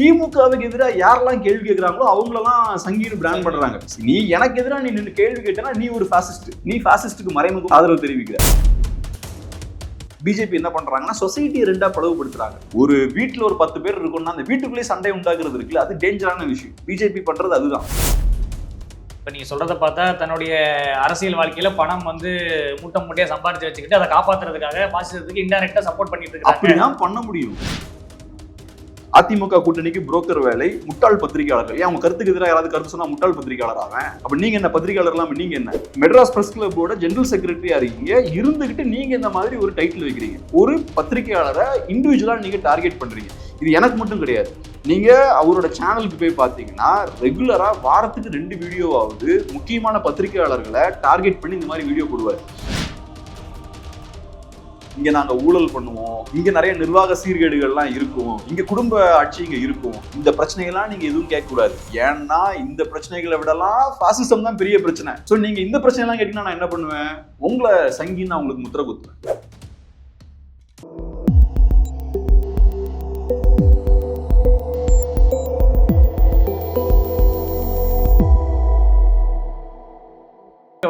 திமுகவுக்கு எதிராக யாரெல்லாம் கேள்வி கேட்கறாங்களோ அவங்களெல்லாம் சங்கீன்னு பிராண்ட் பண்றாங்க. நீ எனக்கு எதிராக நீ நின்று கேள்வி கேட்டனா நீ ஒரு ஃபாசிஸ்ட் நீ ஃபாசிஸ்டுக்கு மறைமுக ஆதரவு தெரிவிக்கிற. பிஜேபி என்ன பண்றாங்கன்னா சொசைட்டியை ரெண்டா பிளவுபடுத்துறாங்க ஒரு வீட்டுல ஒரு பத்து பேர் இருக்கும்னா அந்த வீட்டுக்குள்ளேயே சண்டை உண்டாக்குறது இருக்குல்ல அது டேஞ்சரான விஷயம். பிஜேபி பண்றது அதுதான். இப்போ நீங்கள் சொல்கிறத பார்த்தா தன்னுடைய அரசியல் வாழ்க்கையில் பணம் வந்து மூட்டை மூட்டையாக சம்பாரிச்சு வச்சுக்கிட்டு அதை காப்பாற்றுறதுக்காக பாசிசத்துக்கு இன்டெரக்டாக சப்போர்ட் பண்ணிட்டு இருக்காங்க. அப்படிதான் பண்ண முடியும். அதிமுக கூட்டணிக்கு புரோக்கர் வேலை முட்டாள் பத்திரிகையாளர்கள். ஏன் அவங்க கருத்துக்கு எதிராக யாராவது கருத்து சொன்னா முட்டாள் பத்திரிகையாளர் ஆவேன்? அப்ப நீங்க என்ன பத்திரிகையாளர் இல்லாம நீங்க என்ன? மெட்ராஸ் பிரஸ் கிளப்போட ஜெனரல் செக்ரட்டரியா இருக்கீங்க இருந்துகிட்டு நீங்க இந்த மாதிரி ஒரு டைட்டில் வைக்கிறீங்க. ஒரு பத்திரிகையாளரை இண்டிவிஜுவலா நீங்க டார்கெட் பண்றீங்க. இது எனக்கு மட்டும் கிடையாது. நீங்க அவரோட சேனலுக்கு போய் பார்த்தீங்கன்னா ரெகுலரா வாரத்துக்கு ரெண்டு வீடியோவாவது முக்கியமான பத்திரிகையாளர்களை டார்கெட் பண்ணி இந்த மாதிரி வீடியோ போடுவார். இங்க நாங்க ஊழல் பண்ணுவோம். இங்க நிறைய நிர்வாக சீர்கேடுகள்லாம் இருக்கும். இங்க குடும்ப ஆட்சி இங்க இருக்கும். இந்த பிரச்சனைகள்லாம் நீங்க எதுவும் கேட்க கூடாது ஏன்னா இந்த பிரச்சனைகளை விடலாம் பாசிசம் தான் பெரிய பிரச்சனை. சோ நீங்க இந்த பிரச்சனை எல்லாம் கேட்டீங்கன்னா நான் என்ன பண்ணுவேன்? உங்களை சங்கின்னு நான் உங்களுக்கு முத்திர குத்துவேன்.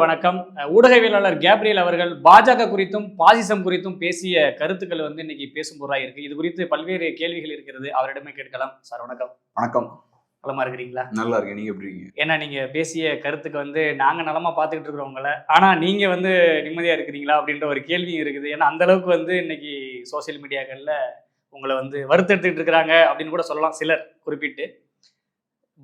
வணக்கம். ஊடகவியலாளர் கேப்ரியல் அவர்கள் பாஜக குறித்தும் பாசிசம் குறித்தும் பேசிய கருத்துக்கள் வந்து இன்னைக்கு பேசும் பொருளாக இருக்கு. இது குறித்து பல்வேறு கேள்விகள் இருக்கிறது. அவரிடமே கேட்கலாம். சார் வணக்கம். வணக்கம். நலமா இருக்கிறீங்களா? நல்லா இருக்கேன். நீங்க எப்படி இருக்கீங்க? ஏன்னா நீங்க பேசிய கருத்துக்கு வந்து நாங்க நலமா பார்த்துக்கிட்டு இருக்கிறவங்கள ஆனா நீங்க வந்து நிம்மதியா இருக்கிறீங்களா அப்படின்ற ஒரு கேள்வியும் இருக்குது. ஏன்னா அந்த அளவுக்கு வந்து இன்னைக்கு சோசியல் மீடியாக்கள்ல உங்களை வந்து வருத்தெடுத்துட்டு இருக்கிறாங்க அப்படின்னு கூட சொல்லலாம் சிலர் குறிப்பிட்டு.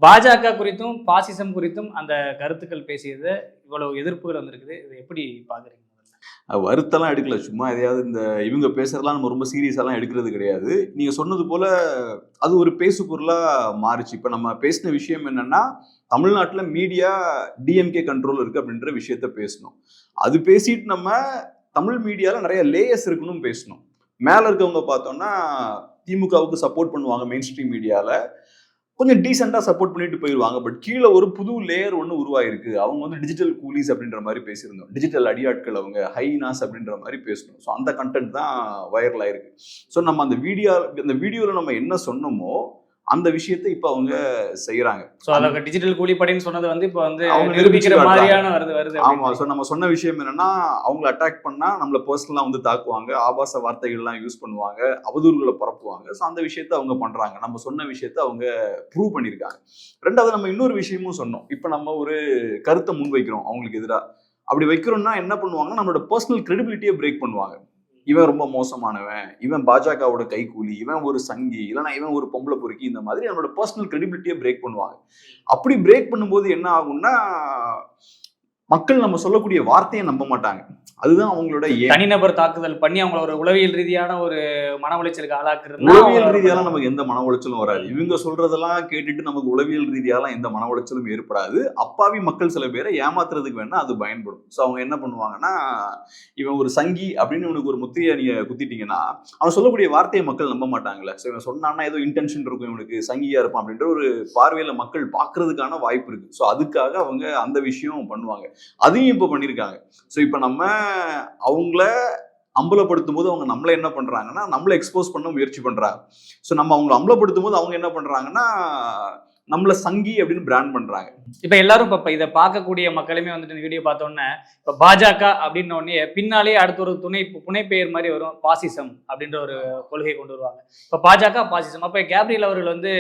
பாஜக குறித்தும் பாசிசம் குறித்தும் அந்த கருத்துக்கள் பேசியது இவ்வளவு எதிர்ப்புகள் வந்திருக்குது. இது எப்படி பாக்குறீங்க வருத்தெல்லாம் எடுக்கல. சும்மா எதையாவது இந்த இவங்க பேசுறதெல்லாம் நம்ம ரொம்ப சீரியஸாலாம் எடுக்கிறது கிடையாது. நீங்க சொன்னது போல அது ஒரு பேசு பொருளா மாறுச்சு. இப்ப நம்ம பேசின விஷயம் என்னன்னா தமிழ்நாட்டுல மீடியா டிஎம்கே கண்ட்ரோல் இருக்கு அப்படின்ற விஷயத்த பேசணும். அது பேசிட்டு நம்ம தமிழ் மீடியால நிறைய லேயர்ஸ் இருக்குன்னு பேசணும். மேல இருக்கவங்க பார்த்தோம்னா திமுகவுக்கு சப்போர்ட் பண்ணுவாங்க மெயின் ஸ்ட்ரீம் மீடியால கொஞ்சம் டீசெண்டாக சப்போர்ட் பண்ணிட்டு போயிடுவாங்க பட் கீழே ஒரு புது லேயர் ஒன்று உருவாயிருக்கு. அவங்க வந்து டிஜிட்டல் கூலிஸ் அப்படின்ற மாதிரி பேசியிருந்தோம். டிஜிட்டல் அடியாட்கள் அவங்க ஹைனாஸ் அப்படின்ற மாதிரி பேசணும் ஸோ அந்த கண்டென்ட் தான் வைரல் ஆயிருக்கு. ஸோ நம்ம அந்த வீடியோ அந்த வீடியோவில் நம்ம என்ன சொன்னோமோ அந்த விஷயத்தை இப்போ அவங்க செய்கிறாங்க சோ அத டிஜிட்டல் கூலிப்படைன்னு சொன்னது வந்து இப்போ வந்து அவங்க நிரூபிக்கிற மாதிரியான வருது வருது ஆமா. ஸோ நம்ம சொன்ன விஷயம் என்னன்னா அவங்கள அட்டாக் பண்ணா நம்மள பர்சனலா வந்து தாக்குவாங்க ஆபாச வார்த்தைகள்லாம் யூஸ் பண்ணுவாங்க அவதூறுகளை பரப்புவாங்க. ஸோ அந்த விஷயத்த அவங்க பண்றாங்க. நம்ம சொன்ன விஷயத்த அவங்க ப்ரூவ் பண்ணியிருக்காங்க ரெண்டாவது நம்ம இன்னொரு விஷயமும் சொன்னோம். இப்போ நம்ம ஒரு கருத்தை முன்வைக்கிறோம் அவங்களுக்கு எதிராக அப்படி வைக்கிறோம்னா என்ன பண்ணுவாங்கன்னா நம்மளோட பர்சனல் கிரெடிபிலிட்டியை பிரேக் பண்ணுவாங்க. இவன் ரொம்ப மோசமானவன் இவன் பாஜகவோட கைக்கூலி இவன் ஒரு சங்கி இல்லைன்னா இவன் ஒரு பொம்பளை பொறுக்கி இந்த மாதிரி நம்மளோட பர்சனல் கிரெடிபிலிட்டியை பிரேக் பண்ணுவாங்க. அப்படி பிரேக் பண்ணும்போது என்ன ஆகும்னா மக்கள் நம்ம சொல்லக்கூடிய வார்த்தையை நம்ப மாட்டாங்க. அதுதான் அவங்களோட தனிநபர் தாக்குதல் பண்ணி அவங்கள ஒரு உளவியல் ரீதியான ஒரு மன உளைச்சலுக்கு ஆளாக்குறது உளவியல் ரீதியாலாம் நமக்கு எந்த மன உளைச்சலும் வராது. இவங்க சொல்றதெல்லாம் கேட்டுட்டு நமக்கு உளவியல் ரீதியாலாம் எந்த மன உளைச்சலும் ஏற்படாது. அப்பாவி மக்கள் சில பேரை ஏமாத்துறதுக்கு வேணா அது பயன்படும். ஸோ அவங்க என்ன பண்ணுவாங்கன்னா இவன் ஒரு சங்கி அப்படின்னு இவனுக்கு ஒரு முத்திரையை நீங்க குத்திட்டீங்கன்னா அவன் சொல்லக்கூடிய வார்த்தையை மக்கள் நம்ப மாட்டாங்கல்ல. ஸோ இவன் சொன்னான்னா ஏதோ இன்டென்ஷன் இருக்கும் இவனுக்கு சங்கியா இருப்பான் அப்படின்ற ஒரு பார்வையில மக்கள் பார்க்கறதுக்கான வாய்ப்பு இருக்கு. ஸோ அதுக்காக அவங்க அந்த விஷயம் பண்ணுவாங்க. அதையும் இப்போ பண்ணியிருக்காங்க ஸோ இப்போ நம்ம அவங்கள அம்பலப்படுத்தும் போது அவங்க நம்மளை என்ன பண்றாங்கன்னா நம்மளை எக்ஸ்போஸ் பண்ண முயற்சி பண்றாங்க. ஸோ நம்ம அவங்கள அம்பலப்படுத்தும் போது அவங்க என்ன பண்றாங்கன்னா நம்மள சங்கி அப்படின்னு பிராண்ட் பண்றாங்க. இப்ப எல்லாரும் இப்ப இதை பார்க்கக்கூடிய மக்களுமே வந்துட்டு இந்த வீடியோ பார்த்தோன்னே இப்ப பாஜக அப்படின்ன உடனே பின்னாலேயே அடுத்த ஒரு துணை புனை பெயர் மாதிரி வரும் பாசிசம் அப்படின்ற ஒரு கொள்கையை கொண்டு வருவாங்க. இப்ப பாஜக பாசிசம். அப்ப கேப்ரியல் அவர்கள் வந்து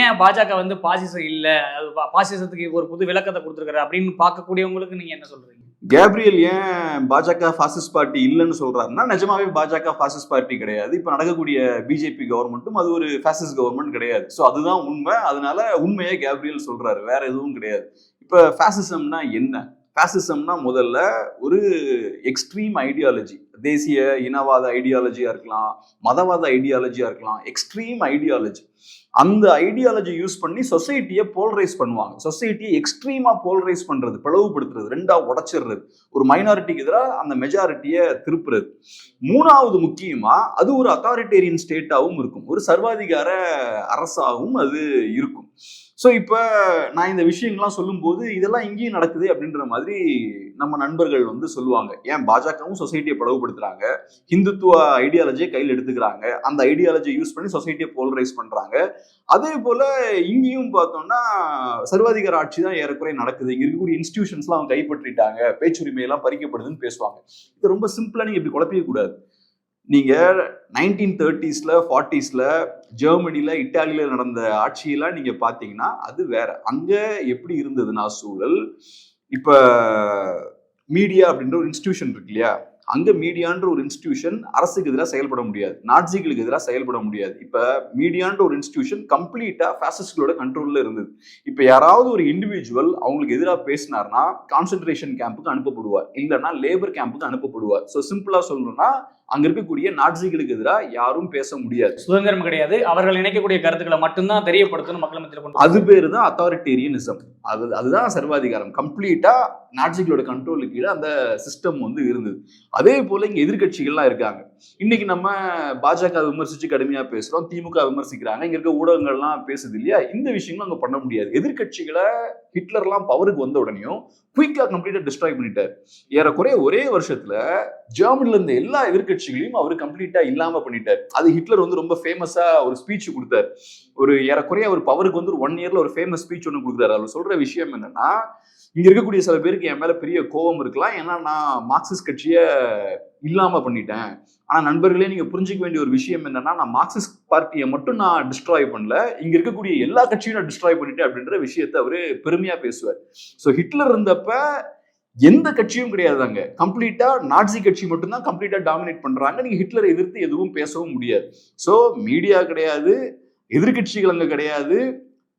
ஏன் பாஜக வந்து பாசிசம் இல்லை? அது பாசிசத்துக்கு ஒரு புது விளக்கத்தை கொடுத்துருக்காரு அப்படின்னு பார்க்கக்கூடியவங்களுக்கு நீங்க என்ன சொல்றீங்க? கேப்ரியல் ஏன் பாஜக ஃபாசிஸ்ட் பார்ட்டி இல்லைன்னு சொல்றாருன்னா நிஜமாவே பாஜக ஃபாசிஸ்ட் பார்ட்டி கிடையாது. இப்போ நடக்கக்கூடிய பிஜேபி கவர்மெண்ட்டும் அது ஒரு ஃபாசிஸ்ட் கவர்மெண்ட் கிடையாது. ஸோ அதுதான் உண்மை. அதனால உண்மையே கேப்ரியல் சொல்றாரு. வேற எதுவும் கிடையாது. இப்போ ஃபேசிசம்னா என்ன? பாசிசம்னா முதல்ல ஒரு எக்ஸ்ட்ரீம் ஐடியாலஜி தேசிய இனவாத ஐடியாலஜியாக இருக்கலாம் மதவாத ஐடியாலஜியாக இருக்கலாம் எக்ஸ்ட்ரீம் ஐடியாலஜி அந்த ஐடியாலஜி யூஸ் பண்ணி சொசைட்டியை போல்ரைஸ் பண்ணுவாங்க. சொசைட்டியை எக்ஸ்ட்ரீமாக போல்ரைஸ் பண்ணுறது பிளவுபடுத்துறது ரெண்டாக உடச்சிடுறது. ஒரு மைனாரிட்டிக்கு எதிராக அந்த மெஜாரிட்டியை திருப்புறது. மூணாவது முக்கியமாக அது ஒரு அத்தாரிட்டேரியன் ஸ்டேட்டாகவும் இருக்கும். ஒரு சர்வாதிகார அரசாகவும் அது இருக்கும். ஸோ இப்போ நான் இந்த விஷயங்கள்லாம் சொல்லும்போது இதெல்லாம் இங்கேயும் நடக்குது அப்படின்ற மாதிரி நம்ம நண்பர்கள் வந்து சொல்லுவாங்க. ஏன் பாஜகவும் சொசைட்டியை பிளவுபடுத்த ஹிந்துத்துவ ஐடியாலஜியை கையில் எடுத்துக்கிறாங்க. அந்த ஐடியாலஜியை யூஸ் பண்ணி சொசைட்டியை போலரைஸ் பண்ணுறாங்க அதே போல் இங்கேயும் பார்த்தோம்னா சர்வாதிகார ஆட்சி தான் ஏறக்குறைய நடக்குது. இங்கே இருக்கக்கூடிய இன்ஸ்டியூஷன்ஸ்லாம் அவங்க கைப்பற்றிட்டாங்க. பேச்சுரிமையெல்லாம் பறிக்கப்படுதுன்னு பேசுவாங்க. இது ரொம்ப சிம்பிளாக நீங்கள் இப்படி குழப்பிக்கக்கூடாது நீங்கள் நைன்டீன் தேர்ட்டிஸில் ஃபார்ட்டிஸில் ஜெர்மனியில் இட்டாலியில் நடந்த ஆட்சியெல்லாம் நீங்கள் பார்த்தீங்கன்னா அது வேற. அங்கே எப்படி இருந்ததுன்னா சூழல் இப்போ மீடியா அப்படின்ற ஒரு இன்ஸ்டியூஷன் இருக்கு இல்லையா? அங்கே மீடியான்ற ஒரு இன்ஸ்டியூஷன் அரசுக்கு எதிராக செயல்பட முடியாது. நாட்சிகளுக்கு எதிராக செயல்பட முடியாது. இப்போ மீடியான்ற ஒரு இன்ஸ்டியூஷன் கம்ப்ளீட்டாக ஃபேசிஸ்டோட கண்ட்ரோலில் இருந்தது. இப்போ யாராவது ஒரு இண்டிவிஜுவல் அவங்களுக்கு எதிராக பேசினார்னா கான்சென்ட்ரேஷன் கேம்புக்கு அனுப்பப்படுவார். இல்லைன்னா லேபர் கேம்புக்கு அனுப்பப்படுவார். ஸோ சிம்பிளாக சொல்லணும்னா அங்க இருக்கக்கூடிய நாட்சிகளுக்கு எதிராக யாரும் பேச முடியாது. சுதந்திரம் கிடையாது. அவர்கள் நினைக்கக்கூடிய கருத்துக்களை மட்டும்தான் தெரியப்படுத்தணும் மக்கள் மத்தியில் கொண்டு அது பேரு தான் அத்தாரிட்டேரியனிசம் அது அதுதான் சர்வாதிகாரம். கம்ப்ளீட்டா நாட்சிகளோட கண்ட்ரோலுக்கு கீழே அந்த சிஸ்டம் வந்து இருந்தது. அதே போல இங்க எதிர்க்கட்சிகள்லாம் இருக்காங்க. இன்னைக்கு நம்ம பாஜக விமர்சிச்சு கடுமையா பேசுறோம். திமுக விமர்சிக்கிறாங்க. இங்க இருக்க ஊடகங்கள்லாம் பேசுது இல்லையா? இந்த விஷயங்களும் அங்க பண்ண முடியாது. எதிர்கட்சிகளை ஹிட்லர்லாம் பவருக்கு வந்த உடனேயும் குயிக்கா கம்ப்ளீட்டா டிஸ்ட்ராய் பண்ணிட்டார். ஏறக்குறைய ஒரே வருஷத்துல ஜெர்மனில இருந்த எல்லா எதிர்க்கட்சிகளையும் அவர் கம்ப்ளீட்டா இல்லாம பண்ணிட்டார். அது ஹிட்லர் வந்து ரொம்ப ஃபேமஸா ஒரு ஸ்பீச் கொடுத்தார். ஒரு ஏறக்குறைய அவர் பவருக்கு வந்து ஒரு ஒன் இயர்ல ஒரு ஃபேமஸ் ஸ்பீச் ஒன்று கொடுக்குறாரு. அவர் சொல்ற விஷயம் என்னன்னா இங்க இருக்கக்கூடிய சில பேருக்கு என் மேல பெரிய கோபம் இருக்கலாம். ஏன்னா நான் மார்க்சிஸ்ட் கட்சியை இல்லாம பண்ணிட்டேன். ஆனா நண்பர்களே நீங்க புரிஞ்சுக்க வேண்டிய ஒரு விஷயம் என்னன்னா நான் மார்க்சிஸ்ட் பார்ட்டியை மட்டும் நான் டிஸ்ட்ராய் பண்ணல. இங்க இருக்கக்கூடிய எல்லா கட்சியும் நான் டிஸ்ட்ராய் பண்ணிட்டேன் அப்படின்ற விஷயத்த அவரு பெருமையா பேசுவார். ஸோ ஹிட்லர் இருந்தப்ப எந்த கட்சியும் கிடையாதுங்க கம்ப்ளீட்டா நாட்சி கட்சி மட்டும்தான் கம்ப்ளீட்டா டாமினேட் பண்றாங்க. நீங்க ஹிட்லரை எதிர்த்து எதுவும் பேசவும் முடியாது. ஸோ மீடியா கிடையாது எதிர்க்கட்சிகள் அங்க கிடையாது.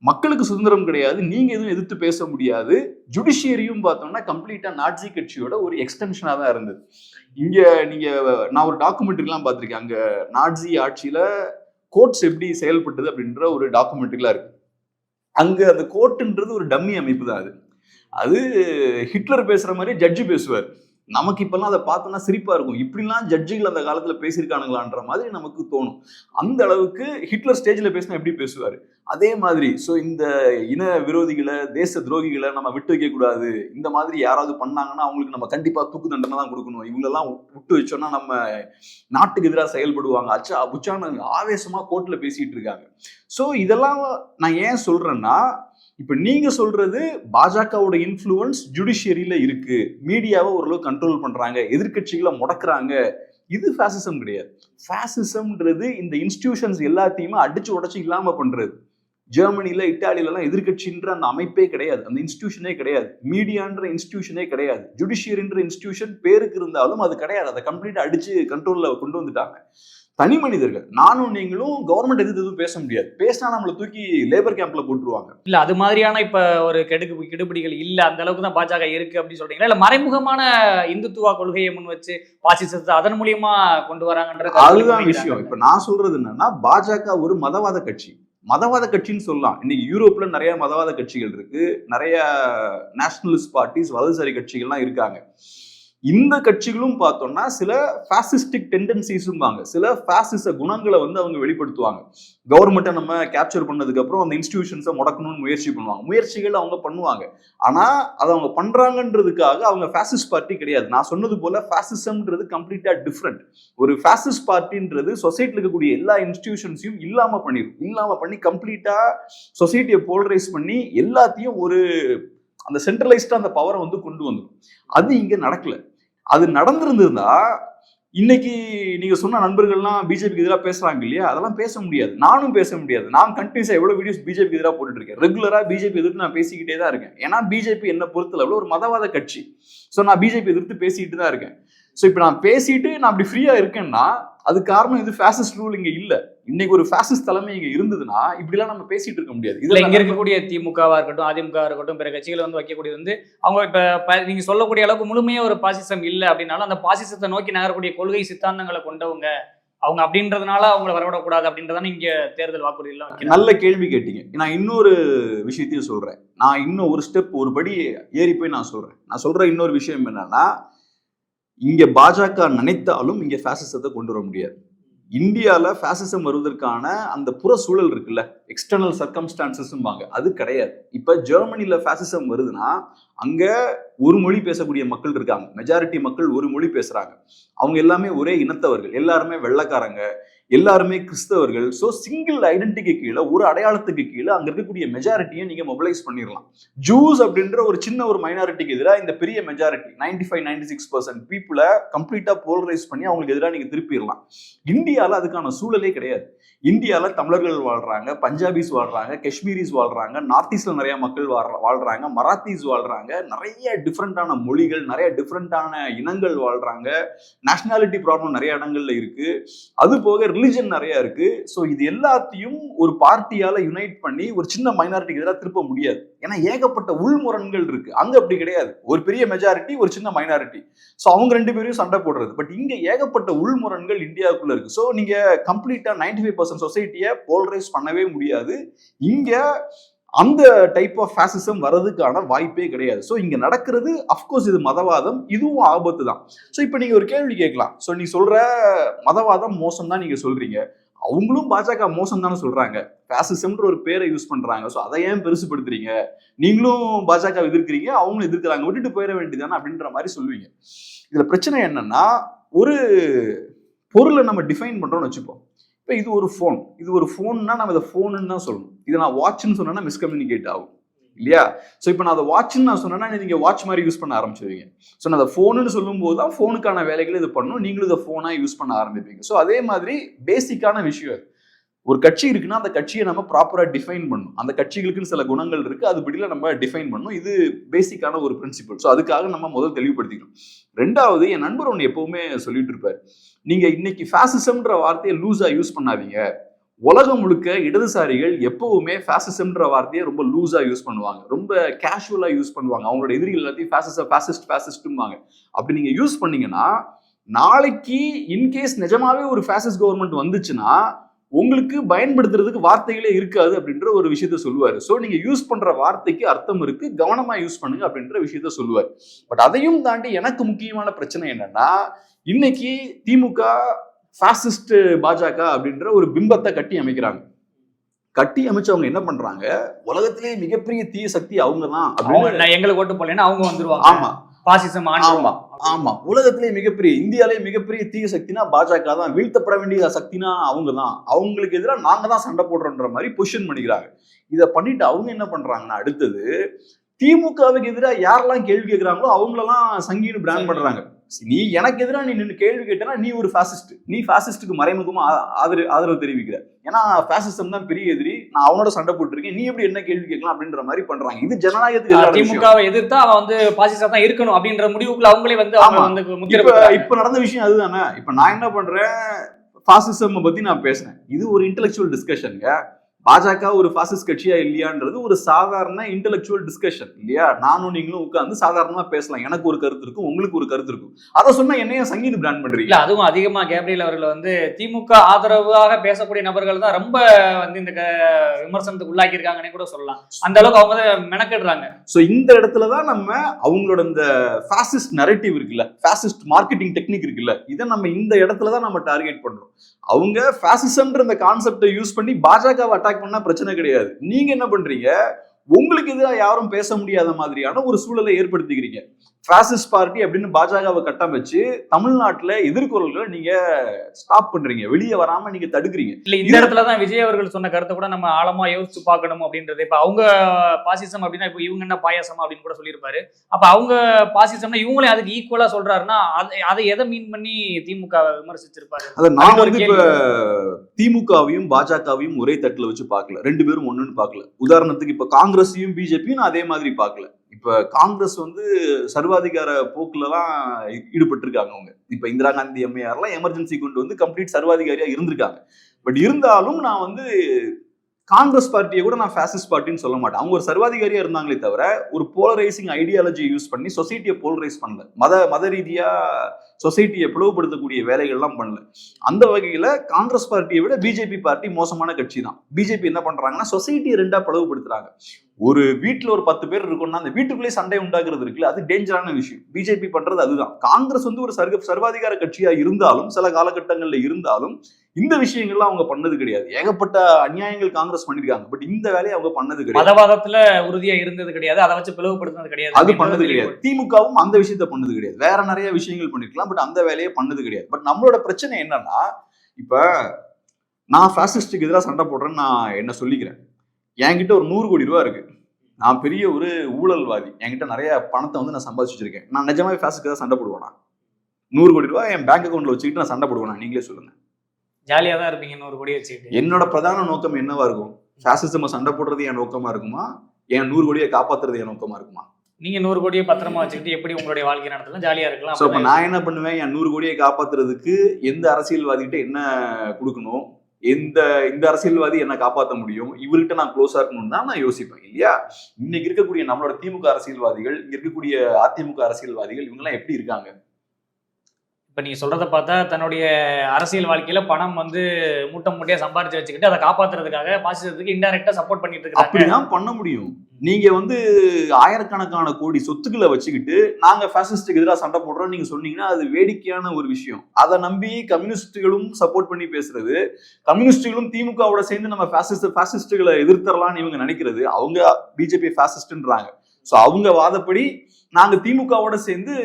மக்களுக்கு சுதந்திரம் கிடையாது நீங்க எதுவும் எதிர்த்து பேச முடியாது. ஜுடிஷியரியும் பார்த்தோம்னா கம்ப்ளீட்டா நாட்சி கட்சியோட ஒரு எக்ஸ்டென்ஷனா தான் இருந்தது. இங்க நீங்க நான் ஒரு டாக்குமெண்ட்ரிலாம் பார்த்திருக்கேன். அங்க நாட்சி ஆட்சியில கோர்ட்ஸ் எப்படி செயல்பட்டது அப்படின்ற ஒரு டாக்குமெண்ட்ரிலாம் இருக்கு. அங்க அந்த கோர்ட்டுன்றது ஒரு டம்மி அமைப்பு தான் அது. அது ஹிட்லர் பேசுற மாதிரி ஜட்ஜு பேசுவார். நமக்கு இப்பெல்லாம் அதை பார்த்தோம்னா சிரிப்பா இருக்கும். இப்படிலாம் ஜட்ஜிகள் அந்த காலத்துல பேசியிருக்கானுங்களான்ற மாதிரி நமக்கு தோணும். அந்த அளவுக்கு ஹிட்லர் ஸ்டேஜ்ல பேசினா எப்படி பேசுவார்? அதே மாதிரி ஸோ இந்த இன விரோதிகளை தேச துரோகிகளை நம்ம விட்டு வைக்க கூடாது. இந்த மாதிரி யாராவது பண்ணாங்கன்னா அவங்களுக்கு நம்ம கண்டிப்பா தூக்கு தண்டனை தான் கொடுக்கணும். இவங்களெல்லாம் விட்டு வச்சோம்னா நம்ம நாட்டுக்கு எதிராக செயல்படுவாங்க. அச்சா புச்சான ஆவேசமா கோர்ட்ல பேசிட்டு இருக்காங்க. ஸோ இதெல்லாம் நான் ஏன் சொல்றேன்னா இப்போ நீங்கள் சொல்றது பாஜகவோட இன்ஃப்ளூயன்ஸ் ஜுடிஷியரியில் இருக்கு. மீடியாவை ஓரளவு கண்ட்ரோல் பண்ணுறாங்க எதிர்க்கட்சிகளை முடக்கிறாங்க. இது ஃபேசிசம் கிடையாது. ஃபேசிசம்ன்றது இந்த இன்ஸ்டிடியூஷன்ஸ் எல்லாத்தையுமே அடிச்சு உடச்சு இல்லாமல் பண்ணுறது ஜெர்மனியில் இட்டாலியிலலாம் எதிர்க்கட்சின்ற அந்த அமைப்பே கிடையாது. அந்த இன்ஸ்டிடியூஷனே கிடையாது. மீடியான்ற இன்ஸ்டிடியூஷனே கிடையாது. ஜுடிஷியரின்ற இன்ஸ்டிடியூஷன் பேருக்கு இருந்தாலும் அது கிடையாது. அதை கம்ப்ளீட்டாக அடிச்சு கண்ட்ரோலில் கொண்டு வந்துட்டாங்க. தனி மனிதர்கள். நானும் நீங்களும் கவர்மெண்ட் எதிர்த்து எதுவும் பேச முடியாது. பேசினா நம்மளை தூக்கி லேபர் கேம்ப்ல போட்டுருவாங்க. இல்ல அது மாதிரியான இப்ப ஒரு கெடுக்கு கெடுபிடிகள் இல்ல. அந்த அளவுக்கு தான் பாஜக இருக்கு அப்படின்னு சொல்றீங்களா? இல்ல மறைமுகமான இந்துத்துவா கொள்கையை முன் வச்சு பாசிசத்தை அதன் மூலியமா கொண்டு வராங்கன்ற அதுதான் விஷயம். இப்ப நான் சொல்றது என்னன்னா பாஜக ஒரு மதவாத கட்சி. மதவாத கட்சின்னு சொல்லலாம். இன்னைக்கு யூரோப்ல நிறைய மதவாத கட்சிகள் இருக்கு. நிறைய நேஷனலிஸ்ட் பார்ட்டிஸ் வலதுசாரி கட்சிகள்லாம் இருக்காங்க. இந்த கட்சிகளும் பார்த்தோம்னா சில ஃபேசிஸ்டிக் டெண்டன்சிஸும்பாங்க சில ஃபேசிச குணங்களை வந்து அவங்க வெளிப்படுத்துவாங்க. கவர்மெண்ட்டை நம்ம கேப்சர் பண்ணதுக்கு அப்புறம் அந்த இன்ஸ்டிடியூஷன்ஸை முடக்கணும்னு முயற்சி பண்ணுவாங்க. முயற்சிகள் அவங்க பண்ணுவாங்க. ஆனால் அதை அவங்க பண்றாங்கன்றதுக்காக அவங்க ஃபேசிஸ்ட் பார்ட்டி கிடையாது. நான் சொன்னது போல ஃபேசிசம்ன்றது கம்ப்ளீட்டா டிஃப்ரெண்ட் ஒரு ஃபேசிஸ்ட் பார்ட்டின்றது சொசைட்டியில் இருக்கக்கூடிய எல்லா இன்ஸ்டிடியூஷன்ஸையும் இல்லாம பண்ணிடும் இல்லாம பண்ணி கம்ப்ளீட்டா சொசைட்டியை போலரைஸ் பண்ணி எல்லாத்தையும் ஒரு அந்த சென்ட்ரலைஸ்டா அந்த பவரை வந்து கொண்டு வந்துடும் அது இங்க நடக்கல. அது நடந்திருந்ததுன்னா இன்னைக்கு நீங்க சொன்ன நண்பர்கள்லாம் பிஜேபிக்கு எதிராக பேசுறாங்க இல்லையா? அதெல்லாம் பேச முடியாது. நானும் பேச முடியாது. நான் கண்டினியூஸா எவ்வளவு வீடியோஸ் பிஜேபி எதிராக போட்டுட்டு இருக்கேன் ரெகுலரா பிஜேபி எதிர்த்து நான் பேசிக்கிட்டே தான் இருக்கேன். ஏன்னா பிஜேபி என்ன பொறுத்தளவுல ஒரு மதவாத கட்சி. ஸோ நான் பிஜேபி எதிர்த்து பேசிக்கிட்டு தான் இருக்கேன். ஸோ இப்போ நான் பேசிட்டு நான் அப்படி ஃப்ரீயா இருக்கேன்னா அது காரணம் இது ஃபேசிஸ்ட் ரூல் இங்க இல்லை. இன்னைக்கு ஒரு ஃபேசிஸ்ட் தலைமை இங்க இருந்ததுன்னா இப்படிலாம் நம்ம பேசிட்டு இருக்க முடியாது. இல்ல இங்க இதுல இருக்கக்கூடிய திமுகவா இருக்கட்டும் அதிமுக இருக்கட்டும் பிற கட்சிகளை வந்து வைக்கக்கூடியது வந்து அவங்க இப்ப நீங்க சொல்லக்கூடிய அளவுக்கு முழுமையா ஒரு பாசிசம் இல்ல அப்படின்னாலும் அந்த பாசிசத்தை நோக்கி நகரக்கூடிய கொள்கை சித்தாந்தங்களை கொண்டவங்க அவங்க அப்படின்றதுனால அவங்கள வரவிடக்கூடாது அப்படின்றதான இங்க தேர்தல் வாக்குறுதியெல்லாம் நல்ல கேள்வி கேட்டீங்க. நான் இன்னொரு விஷயத்தையும் சொல்றேன். நான் இன்னும் ஒரு ஸ்டெப் ஒரு படி ஏறி போய் நான் சொல்றேன். நான் சொல்ற இன்னொரு விஷயம் என்னன்னா இங்க பாஜக நினைத்தாலும் இங்க ஃபேசிசத்தை கொண்டு வர முடியாது. இந்தியாவில் ஃபேசிசம் வருவதற்கான அந்த புற சூழல் இருக்குல்ல? எக்ஸ்டர்னல் சர்க்கம்ஸ்டான்சஸ்ம்பாங்க அது கிடையாது. இப்போ ஜெர்மனியில் ஃபேசிசம் வருதுன்னா அங்க ஒரு மொழி பேசக்கூடிய மக்கள் இருக்காங்க. மெஜாரிட்டி மக்கள் ஒரு மொழி பேசுறாங்க. அவங்க எல்லாமே ஒரே இனத்தவர்கள். எல்லாருமே வெள்ளைக்காரங்க. எல்லாருமே கிறிஸ்தவர்கள். ஸோ சிங்கிள் ஐடென்டிட்டிக்கு கீழே ஒரு அடையாளத்துக்கு கீழே அங்க இருக்கக்கூடிய மெஜாரிட்டியை நீங்க மொபிலைஸ் பண்ணிடலாம் ஜூஸ் அப்படின்ற ஒரு சின்ன ஒரு மைனாரிட்டிக்கு எதிராக இந்த பெரிய majority ninety five ninety six percent பீப்புளை கம்ப்ளீட்டாக போலரைஸ் பண்ணி அவங்களுக்கு எதிராக நீங்கள் திருப்பிடலாம் இந்தியாவில் அதுக்கான சூழலே கிடையாது. இந்தியாவில் தமிழர்கள் வாழ்றாங்க பஞ்சாபிஸ் வாழ்றாங்க காஷ்மீரிஸ் வாழ்றாங்க நார்த் ஈஸ்ட்ல நிறைய மக்கள் வாழ்றாங்க மராத்திஸ் வாழ்றாங்க நிறைய டிஃப்ரெண்டான மொழிகள் நிறைய டிஃப்ரெண்டான இனங்கள் வாழ்றாங்க நேஷனாலிட்டி ப்ராப்ளம் நிறைய இடங்கள்ல இருக்கு. அது போக ரிலிஜன் நிறைய இருக்கு. ஸோ இது எல்லாத்தையும் ஒரு பார்ட்டியால யுனைட் பண்ணி ஒரு சின்ன மைனாரிட்டிக்கு எதிராக திருப்ப முடியாது. ஏன்னா ஏகப்பட்ட உள்முரண்கள் இருக்கு. அங்க அப்படி கிடையாது. ஒரு பெரிய மெஜாரிட்டி ஒரு சின்ன மைனாரிட்டி ஸோ அவங்க ரெண்டு பேரையும் சண்டை போடுறது. பட் இங்க ஏகப்பட்ட உள்முரண்கள் இந்தியாவுக்குள்ள இருக்கு. ஸோ நீங்க கம்ப்ளீட்டா நைன்டி ஃபைவ் பர்சன்ட் சொசைட்டியை போல்ரைஸ் பண்ணவே முடியாது. இங்க அந்த டைப் ஆஃப் ஃபேசிசம் வர்றதுக்கான வாய்ப்பே கிடையாது. ஸோ இங்க நடக்கிறது அஃப்கோர்ஸ் இது மதவாதம். இதுவும் ஆபத்து தான் ஸோ இப்போ நீங்க ஒரு கேள்வி கேட்கலாம். ஸோ நீ சொல்ற மதவாதம் மோசம் தான் நீங்க சொல்றீங்க. அவங்களும் பாஜக மோசம் தானே சொல்றாங்க. ஃபேசிசம்ன்ற ஒரு பேரை யூஸ் பண்றாங்க. ஸோ அதை ஏன் பெருசுப்படுத்துறீங்க? நீங்களும் பாஜக எதிர்க்கிறீங்க அவங்களும் எதிர்க்கிறாங்க. விட்டுட்டு போயிட வேண்டியதானே அப்படின்ற மாதிரி சொல்லுவீங்க. இதுல பிரச்சனை என்னன்னா ஒரு பொருளை நம்ம டிஃபைன் பண்றோம்னு வச்சுப்போம். இப்போ இது ஒரு ஃபோன் இது ஒரு ஃபோன்னா நம்ம இதை ஃபோனுன்னு தான் சொல்லணும். இதை நான் வாட்ச்னு சொன்னேன்னா மிஸ்கம்யூனிகேட் ஆகும். இல்லையா? ஸோ இப்போ நான் அதை வாட்ச்னு நான் சொன்னேன்னா நீங்கள் வாட்ச் மாதிரி யூஸ் பண்ண ஆரம்பிச்சிருவீங்க. ஸோ நான் அதை ஃபோனுன்னு சொல்லும்போது தான் ஃபோனுக்கான வேலைகளை இது பண்ணணும் நீங்களும் இதை ஃபோனாக யூஸ் பண்ண ஆரம்பிப்பீங்க. ஸோ அதே மாதிரி பேசிக்கான விஷயம். ஒரு கட்சி இருக்குன்னா அந்த கட்சியை நம்ம ப்ராப்பராக டிஃபைன் பண்ணணும் அந்த கட்சிகளுக்குன்னு சில குணங்கள் இருக்கு. அதுபடியில் நம்ம டிஃபைன் பண்ணணும் இது பேசிக்கான ஒரு பிரின்சிபல் ஸோ அதுக்காக நம்ம முதல் தெளிவுபடுத்திக்கணும். ரெண்டாவது என் நண்பர் ஒன்று எப்பவுமே சொல்லிட்டு இருப்பார். நீங்கள் இன்னைக்கு ஃபேசிசம்ன்ற வார்த்தையை லூஸாக யூஸ் பண்ணாதீங்க. உலகம் முழுக்க இடதுசாரிகள் எப்பவுமே ஃபேசிசம்ன்ற வார்த்தையை ரொம்ப லூஸாக யூஸ் பண்ணுவாங்க. ரொம்ப கேஷுவலாக யூஸ் பண்ணுவாங்க. அவங்களோட எதிரிகள் எல்லாத்தையும் ஃபேசிச ஃபேசிஸ்ட் ஃபேசிஸ்ட்டும்பாங்க அப்படி நீங்கள் யூஸ் பண்ணீங்கன்னா நாளைக்கு இன்கேஸ் நிஜமாவே ஒரு ஃபேசிஸ்ட் கவர்மெண்ட் வந்துச்சுன்னா உங்களுக்கு பயன்படுத்துறதுக்கு வார்த்தைகளே இருக்காது அப்படின்ற ஒரு விஷயத்த சொல்லுவார். ஸோ நீங்கள் யூஸ் பண்ணுற வார்த்தைக்கு அர்த்தம் இருக்கு. கவனமாக யூஸ் பண்ணுங்க அப்படின்ற விஷயத்த சொல்லுவார். பட் அதையும் தாண்டி எனக்கு முக்கியமான பிரச்சனை என்னன்னா இன்னைக்கு திமுக பாசிஸ்ட் பாஜக அப்படின்ற ஒரு பிம்பத்தை கட்டி அமைக்கிறாங்க. கட்டி அமைச்சவங்க என்ன பண்றாங்க? உலகத்திலேயே மிகப்பெரிய தீய சக்தி அவங்க தான் அப்படின்னு எங்களுக்கு ஓட்டு போடலைன்னா அவங்க வந்துருவாங்க. ஆமா. பாசிசம் ஆமா. ஆமா. உலகத்திலேயே மிகப்பெரிய இந்தியாலே மிகப்பெரிய தீய சக்தினா பாஜக தான். வீழ்த்தப்பட வேண்டிய சக்தினா அவங்க தான் அவங்களுக்கு எதிராக நாங்க தான் சண்டை போடுறோன்ற மாதிரி பொசிஷன் பண்ணிக்கிறாங்க. இதை பண்ணிட்டு அவங்க என்ன பண்றாங்கன்னா அடுத்தது திமுகவுக்கு எதிராக யாரெல்லாம் கேள்வி கேட்கிறாங்களோ அவங்களெல்லாம் சங்கீனு பிராண்ட் பண்றாங்க. நீ எனக்கு எதிராக நீ நின்று கேள்வி கேட்டனா நீ ஒரு ஃபேசிஸ்ட் நீ ஃபேசிஸ்டுக்கு மறைமுகமா ஆ- ஆதரவு ஆதரவு தெரிவிக்கிற. ஏன்னா ஃபேசிசம் தான் பெரிய எதிரி. நான் அவனோட சண்டை போட்டுருக்கேன். நீ எப்படி என்ன கேள்வி கேட்கலாம் அப்படின்ற மாதிரி பண்றாங்க. இது ஜனநாயகத்துக்கு. திமுகவை எதிர்த்தா அவன் வந்து பாசிசம் தான் இருக்கணும் அப்படின்ற முடிவுக்குள்ள அவங்களே வந்து அவங்க இப்ப நடந்த விஷயம் அதுதானே. இப்ப நான் என்ன பண்றேன்? பாசிசம் பத்தி நான் பேசுறேன் இது ஒரு இன்டெலெக்சுவல் டிஸ்கஷனுங்க பாஜக ஒரு பாசிஸ்ட் கட்சியா இல்லையான்றது ஒரு சாதாரண இன்டெலெக்சுவல் டிஸ்கஷன் இல்லையா? நானும் நீங்களும் உட்கார்ந்து சாதாரணமா பேசலாம். எனக்கு ஒரு கருத்து இருக்கும் உங்களுக்கு ஒரு கருத்து இருக்கும். அதை சொன்னா என்னைய சங்கீத பிராண்ட் பண்றீங்க? அதுவும் அதிகமா கேப்ரியல் அவர்கள் வந்து திமுக ஆதரவாக பேசக்கூடிய நபர்கள் தான் ரொம்ப வந்து இந்த விமர்சனத்துக்கு உள்ளாக்கி இருக்காங்கன்னே கூட சொல்லலாம். அந்த அளவுக்கு அவங்க மெனக்கெடுறாங்க. ஸோ இந்த இடத்துல தான் நம்ம அவங்களோட இந்த ஃபாசிஸ்ட் நரேட்டிவ் இருக்குல்ல ஃபாசிஸ்ட் மார்க்கெட்டிங் டெக்னிக் இருக்குல்ல இதை நம்ம இந்த இடத்துல தான் நம்ம டார்கெட் பண்றோம். அவங்க ஃபாசிசம்ன்ற இந்த கான்செப்டை யூஸ் பண்ணி பாஜகவை அட்டாக் பண்ணா பிரச்சனை கிடையாது. நீங்க என்ன பண்றீங்க? உங்களுக்கு எதிராக யாரும் பேச முடியாத மாதிரியான ஒரு சூழலை ஏற்படுத்திக்கிறீங்க. ஃபாசிஸ்ட் பார்ட்டி அப்படின்னு பாஜகவை கட்டமைச்சு தமிழ்நாட்டுல எதிர்குரல்களை நீங்க ஸ்டாப் பண்றீங்க. வெளியே வராம நீங்க தடுக்கிறீங்க. இல்ல இந்த இடத்துல தான் விஜய் அவர்கள் சொன்ன கருத்தை கூட நம்ம ஆழமா யோசிச்சு பார்க்கணும் அப்படின்றது இப்ப அவங்க பாசிசம் அப்படின்னா இப்ப இவங்க என்ன பாயாசம் அப்படின்னு கூட சொல்லியிருப்பாரு. அப்ப அவங்க பாசிசம்னா இவங்களே அதுக்கு ஈக்குவலா சொல்றாருன்னா அது- எதை மீன் பண்ணி திமுக விமர்சிச்சிருப்பாரு? அத நான் வந்து இப்ப திமுகவையும் பாஜகவையும் ஒரே தட்டுல வச்சு பார்க்கல. ரெண்டு பேரும் ஒண்ணுன்னு பார்க்கல. உதாரணத்துக்கு இப்ப காங்கிரஸையும் பிஜேபியும் நான் அதே மாதிரி பார்க்கல. இப்ப காங்கிரஸ் வந்து சர்வாதிகார போக்குலலாம் ஈடுபட்டிருக்காங்க அவங்க. இப்ப இந்திரா காந்தி எம்ஏஆர்லாம் எமர்ஜென்சி கொண்டு வந்து கம்ப்ளீட் சர்வாதிகாரியா இருந்திருக்காங்க. பட் இருந்தாலும் நான் வந்து காங்கிரஸ் பார்ட்டியை கூட நான் ஃபேசிஸ்ட் பார்ட்டின்னு சொல்ல மாட்டேன். அவங்க ஒரு சர்வாதிகாரியா இருந்தாங்களே தவிர ஒரு போலரைசிங் ஐடியாலஜி யூஸ் பண்ணி சொசைட்டியை போலரைஸ் பண்ணல. மத மத ரீதியா சொசைட்டியை பிளவுபடுத்தக்கூடிய வேலைகள்லாம் பண்ணல. அந்த வகையில காங்கிரஸ் பார்ட்டியை விட பிஜேபி பார்ட்டி மோசமான கட்சி தான். பிஜேபி என்ன பண்றாங்கன்னா சொசைட்டியை ரெண்டா பிளவுபடுத்துறாங்க. ஒரு வீட்டுல ஒரு பத்து பேர் இருக்கும்னா அந்த வீட்டுக்குள்ளேயே சண்டை உண்டாக்குறது இருக்குல்ல அது டேஞ்சரான விஷயம். பிஜேபி பண்றது அதுதான். காங்கிரஸ் வந்து ஒரு சர்வ சர்வாதிகார கட்சியா இருந்தாலும் சில காலகட்டங்கள்ல இருந்தாலும் இந்த விஷயங்கள்லாம் அவங்க பண்ணது கிடையாது. ஏகப்பட்ட அநியாயங்கள் காங்கிரஸ் பண்ணிருக்காங்க. பட் இந்த வேலையை அவங்க பண்ணது கிடையாது. மதவாதத்துல உறுதியா இருந்தது கிடையாது. அதை வச்சு பிளவுபடுத்தினது கிடையாது அது பண்ணது கிடையாது. திமுகவும் அந்த விஷயத்த பண்ணது கிடையாது. வேற நிறைய விஷயங்கள் பண்ணிருக்கலாம். பட் அந்த வேலையை பண்ணது கிடையாது. பட் நம்மளோட பிரச்சனை என்னன்னா இப்ப நான் ஃபேசிஸ்டுக்கு எதிராக சண்டை போடுறேன்னு நான் என்ன சொல்லிக்கிறேன். என்கிட்ட ஒரு நூறு கோடி ரூபா இருக்கு. நான் பெரிய ஒரு ஊழல்வாதி. என்கிட்ட நிறைய பணத்தை வந்து நான் சம்பாதிச்சு வச்சிருக்கேன் நான் நிஜமாவே ஃபேஸுக்கு தான் சண்டை போடுவேனா? நூறு கோடி ரூபா என் பேங்க் அக்கௌண்ட்ல வச்சுக்கிட்டு நான் சண்டை போடுவேனா? நீங்களே சொல்லுங்க. ஜாலியா தான் இருப்பீங்க நூறு கோடி வச்சுக்கிட்டு. என்னோட பிரதான நோக்கம் என்னவா இருக்கும்? ஃபேசிசம் சண்டை போடுறது என் நோக்கமா இருக்குமா? என் நூறு கோடியை காப்பாத்துறது என் நோக்கமா இருக்குமா? நீங்க நூறு கோடியை பத்திரமா வச்சுக்கிட்டு எப்படி உங்களுடைய வாழ்க்கை நடத்தலாம் ஜாலியா இருக்கலாம். ஸோ இப்போ நான் என்ன பண்ணுவேன்? என் நூறு கோடியை காப்பாத்துறதுக்கு எந்த அரசியல்வாதிகிட்ட என்ன கொடுக்கணும்? எந்த இந்த அரசியல்வாதி என்ன காப்பாற்ற முடியும்? இவர்கிட்ட நான் க்ளோஸா இருக்கணும்னு தான் நான் யோசிப்பேன் இல்லையா? இன்னைக்கு இருக்கக்கூடிய நம்மளோட திமுக அரசியல்வாதிகள் இங்க இருக்கக்கூடிய அதிமுக அரசியல்வாதிகள் இவங்கெல்லாம் எப்படி இருக்காங்க? இப்ப நீங்க சொல்றத பார்த்தா தன்னுடைய அரசியல் வாழ்க்கையில பணம் வந்து மூட்டை மூட்டையா சம்பாரிச்சு வச்சுக்கிட்டு அதை காப்பாத்துறதுக்காக பாசிசத்துக்கு இன்டைரக்டா சப்போர்ட் பண்ணிட்டு இருக்காங்க. அப்படிதான் பண்ண முடியும். நீங்க வந்து ஆயிரக்கணக்கான கோடி சொத்துக்களை வச்சுக்கிட்டு நாங்க ஃபேசிஸ்டுக்கு எதிராக சண்டை போடுறோம் நீங்க சொன்னீங்கன்னா அது வேடிக்கையான ஒரு விஷயம். அதை நம்பி கம்யூனிஸ்டுகளும் சப்போர்ட் பண்ணி பேசுறது கம்யூனிஸ்டுகளும் திமுகவோட சேர்ந்து நம்ம ஃபேசிஸ்ட் ஃபேசிஸ்டுகளை எதிர்த்தரலாம்னு இவங்க நினைக்கிறது அவங்க பிஜேபி ஃபேசிஸ்ட்ன்றாங்க ஸோ அவங்க வாதப்படி நாங்க திமுகவோட சேர்ந்து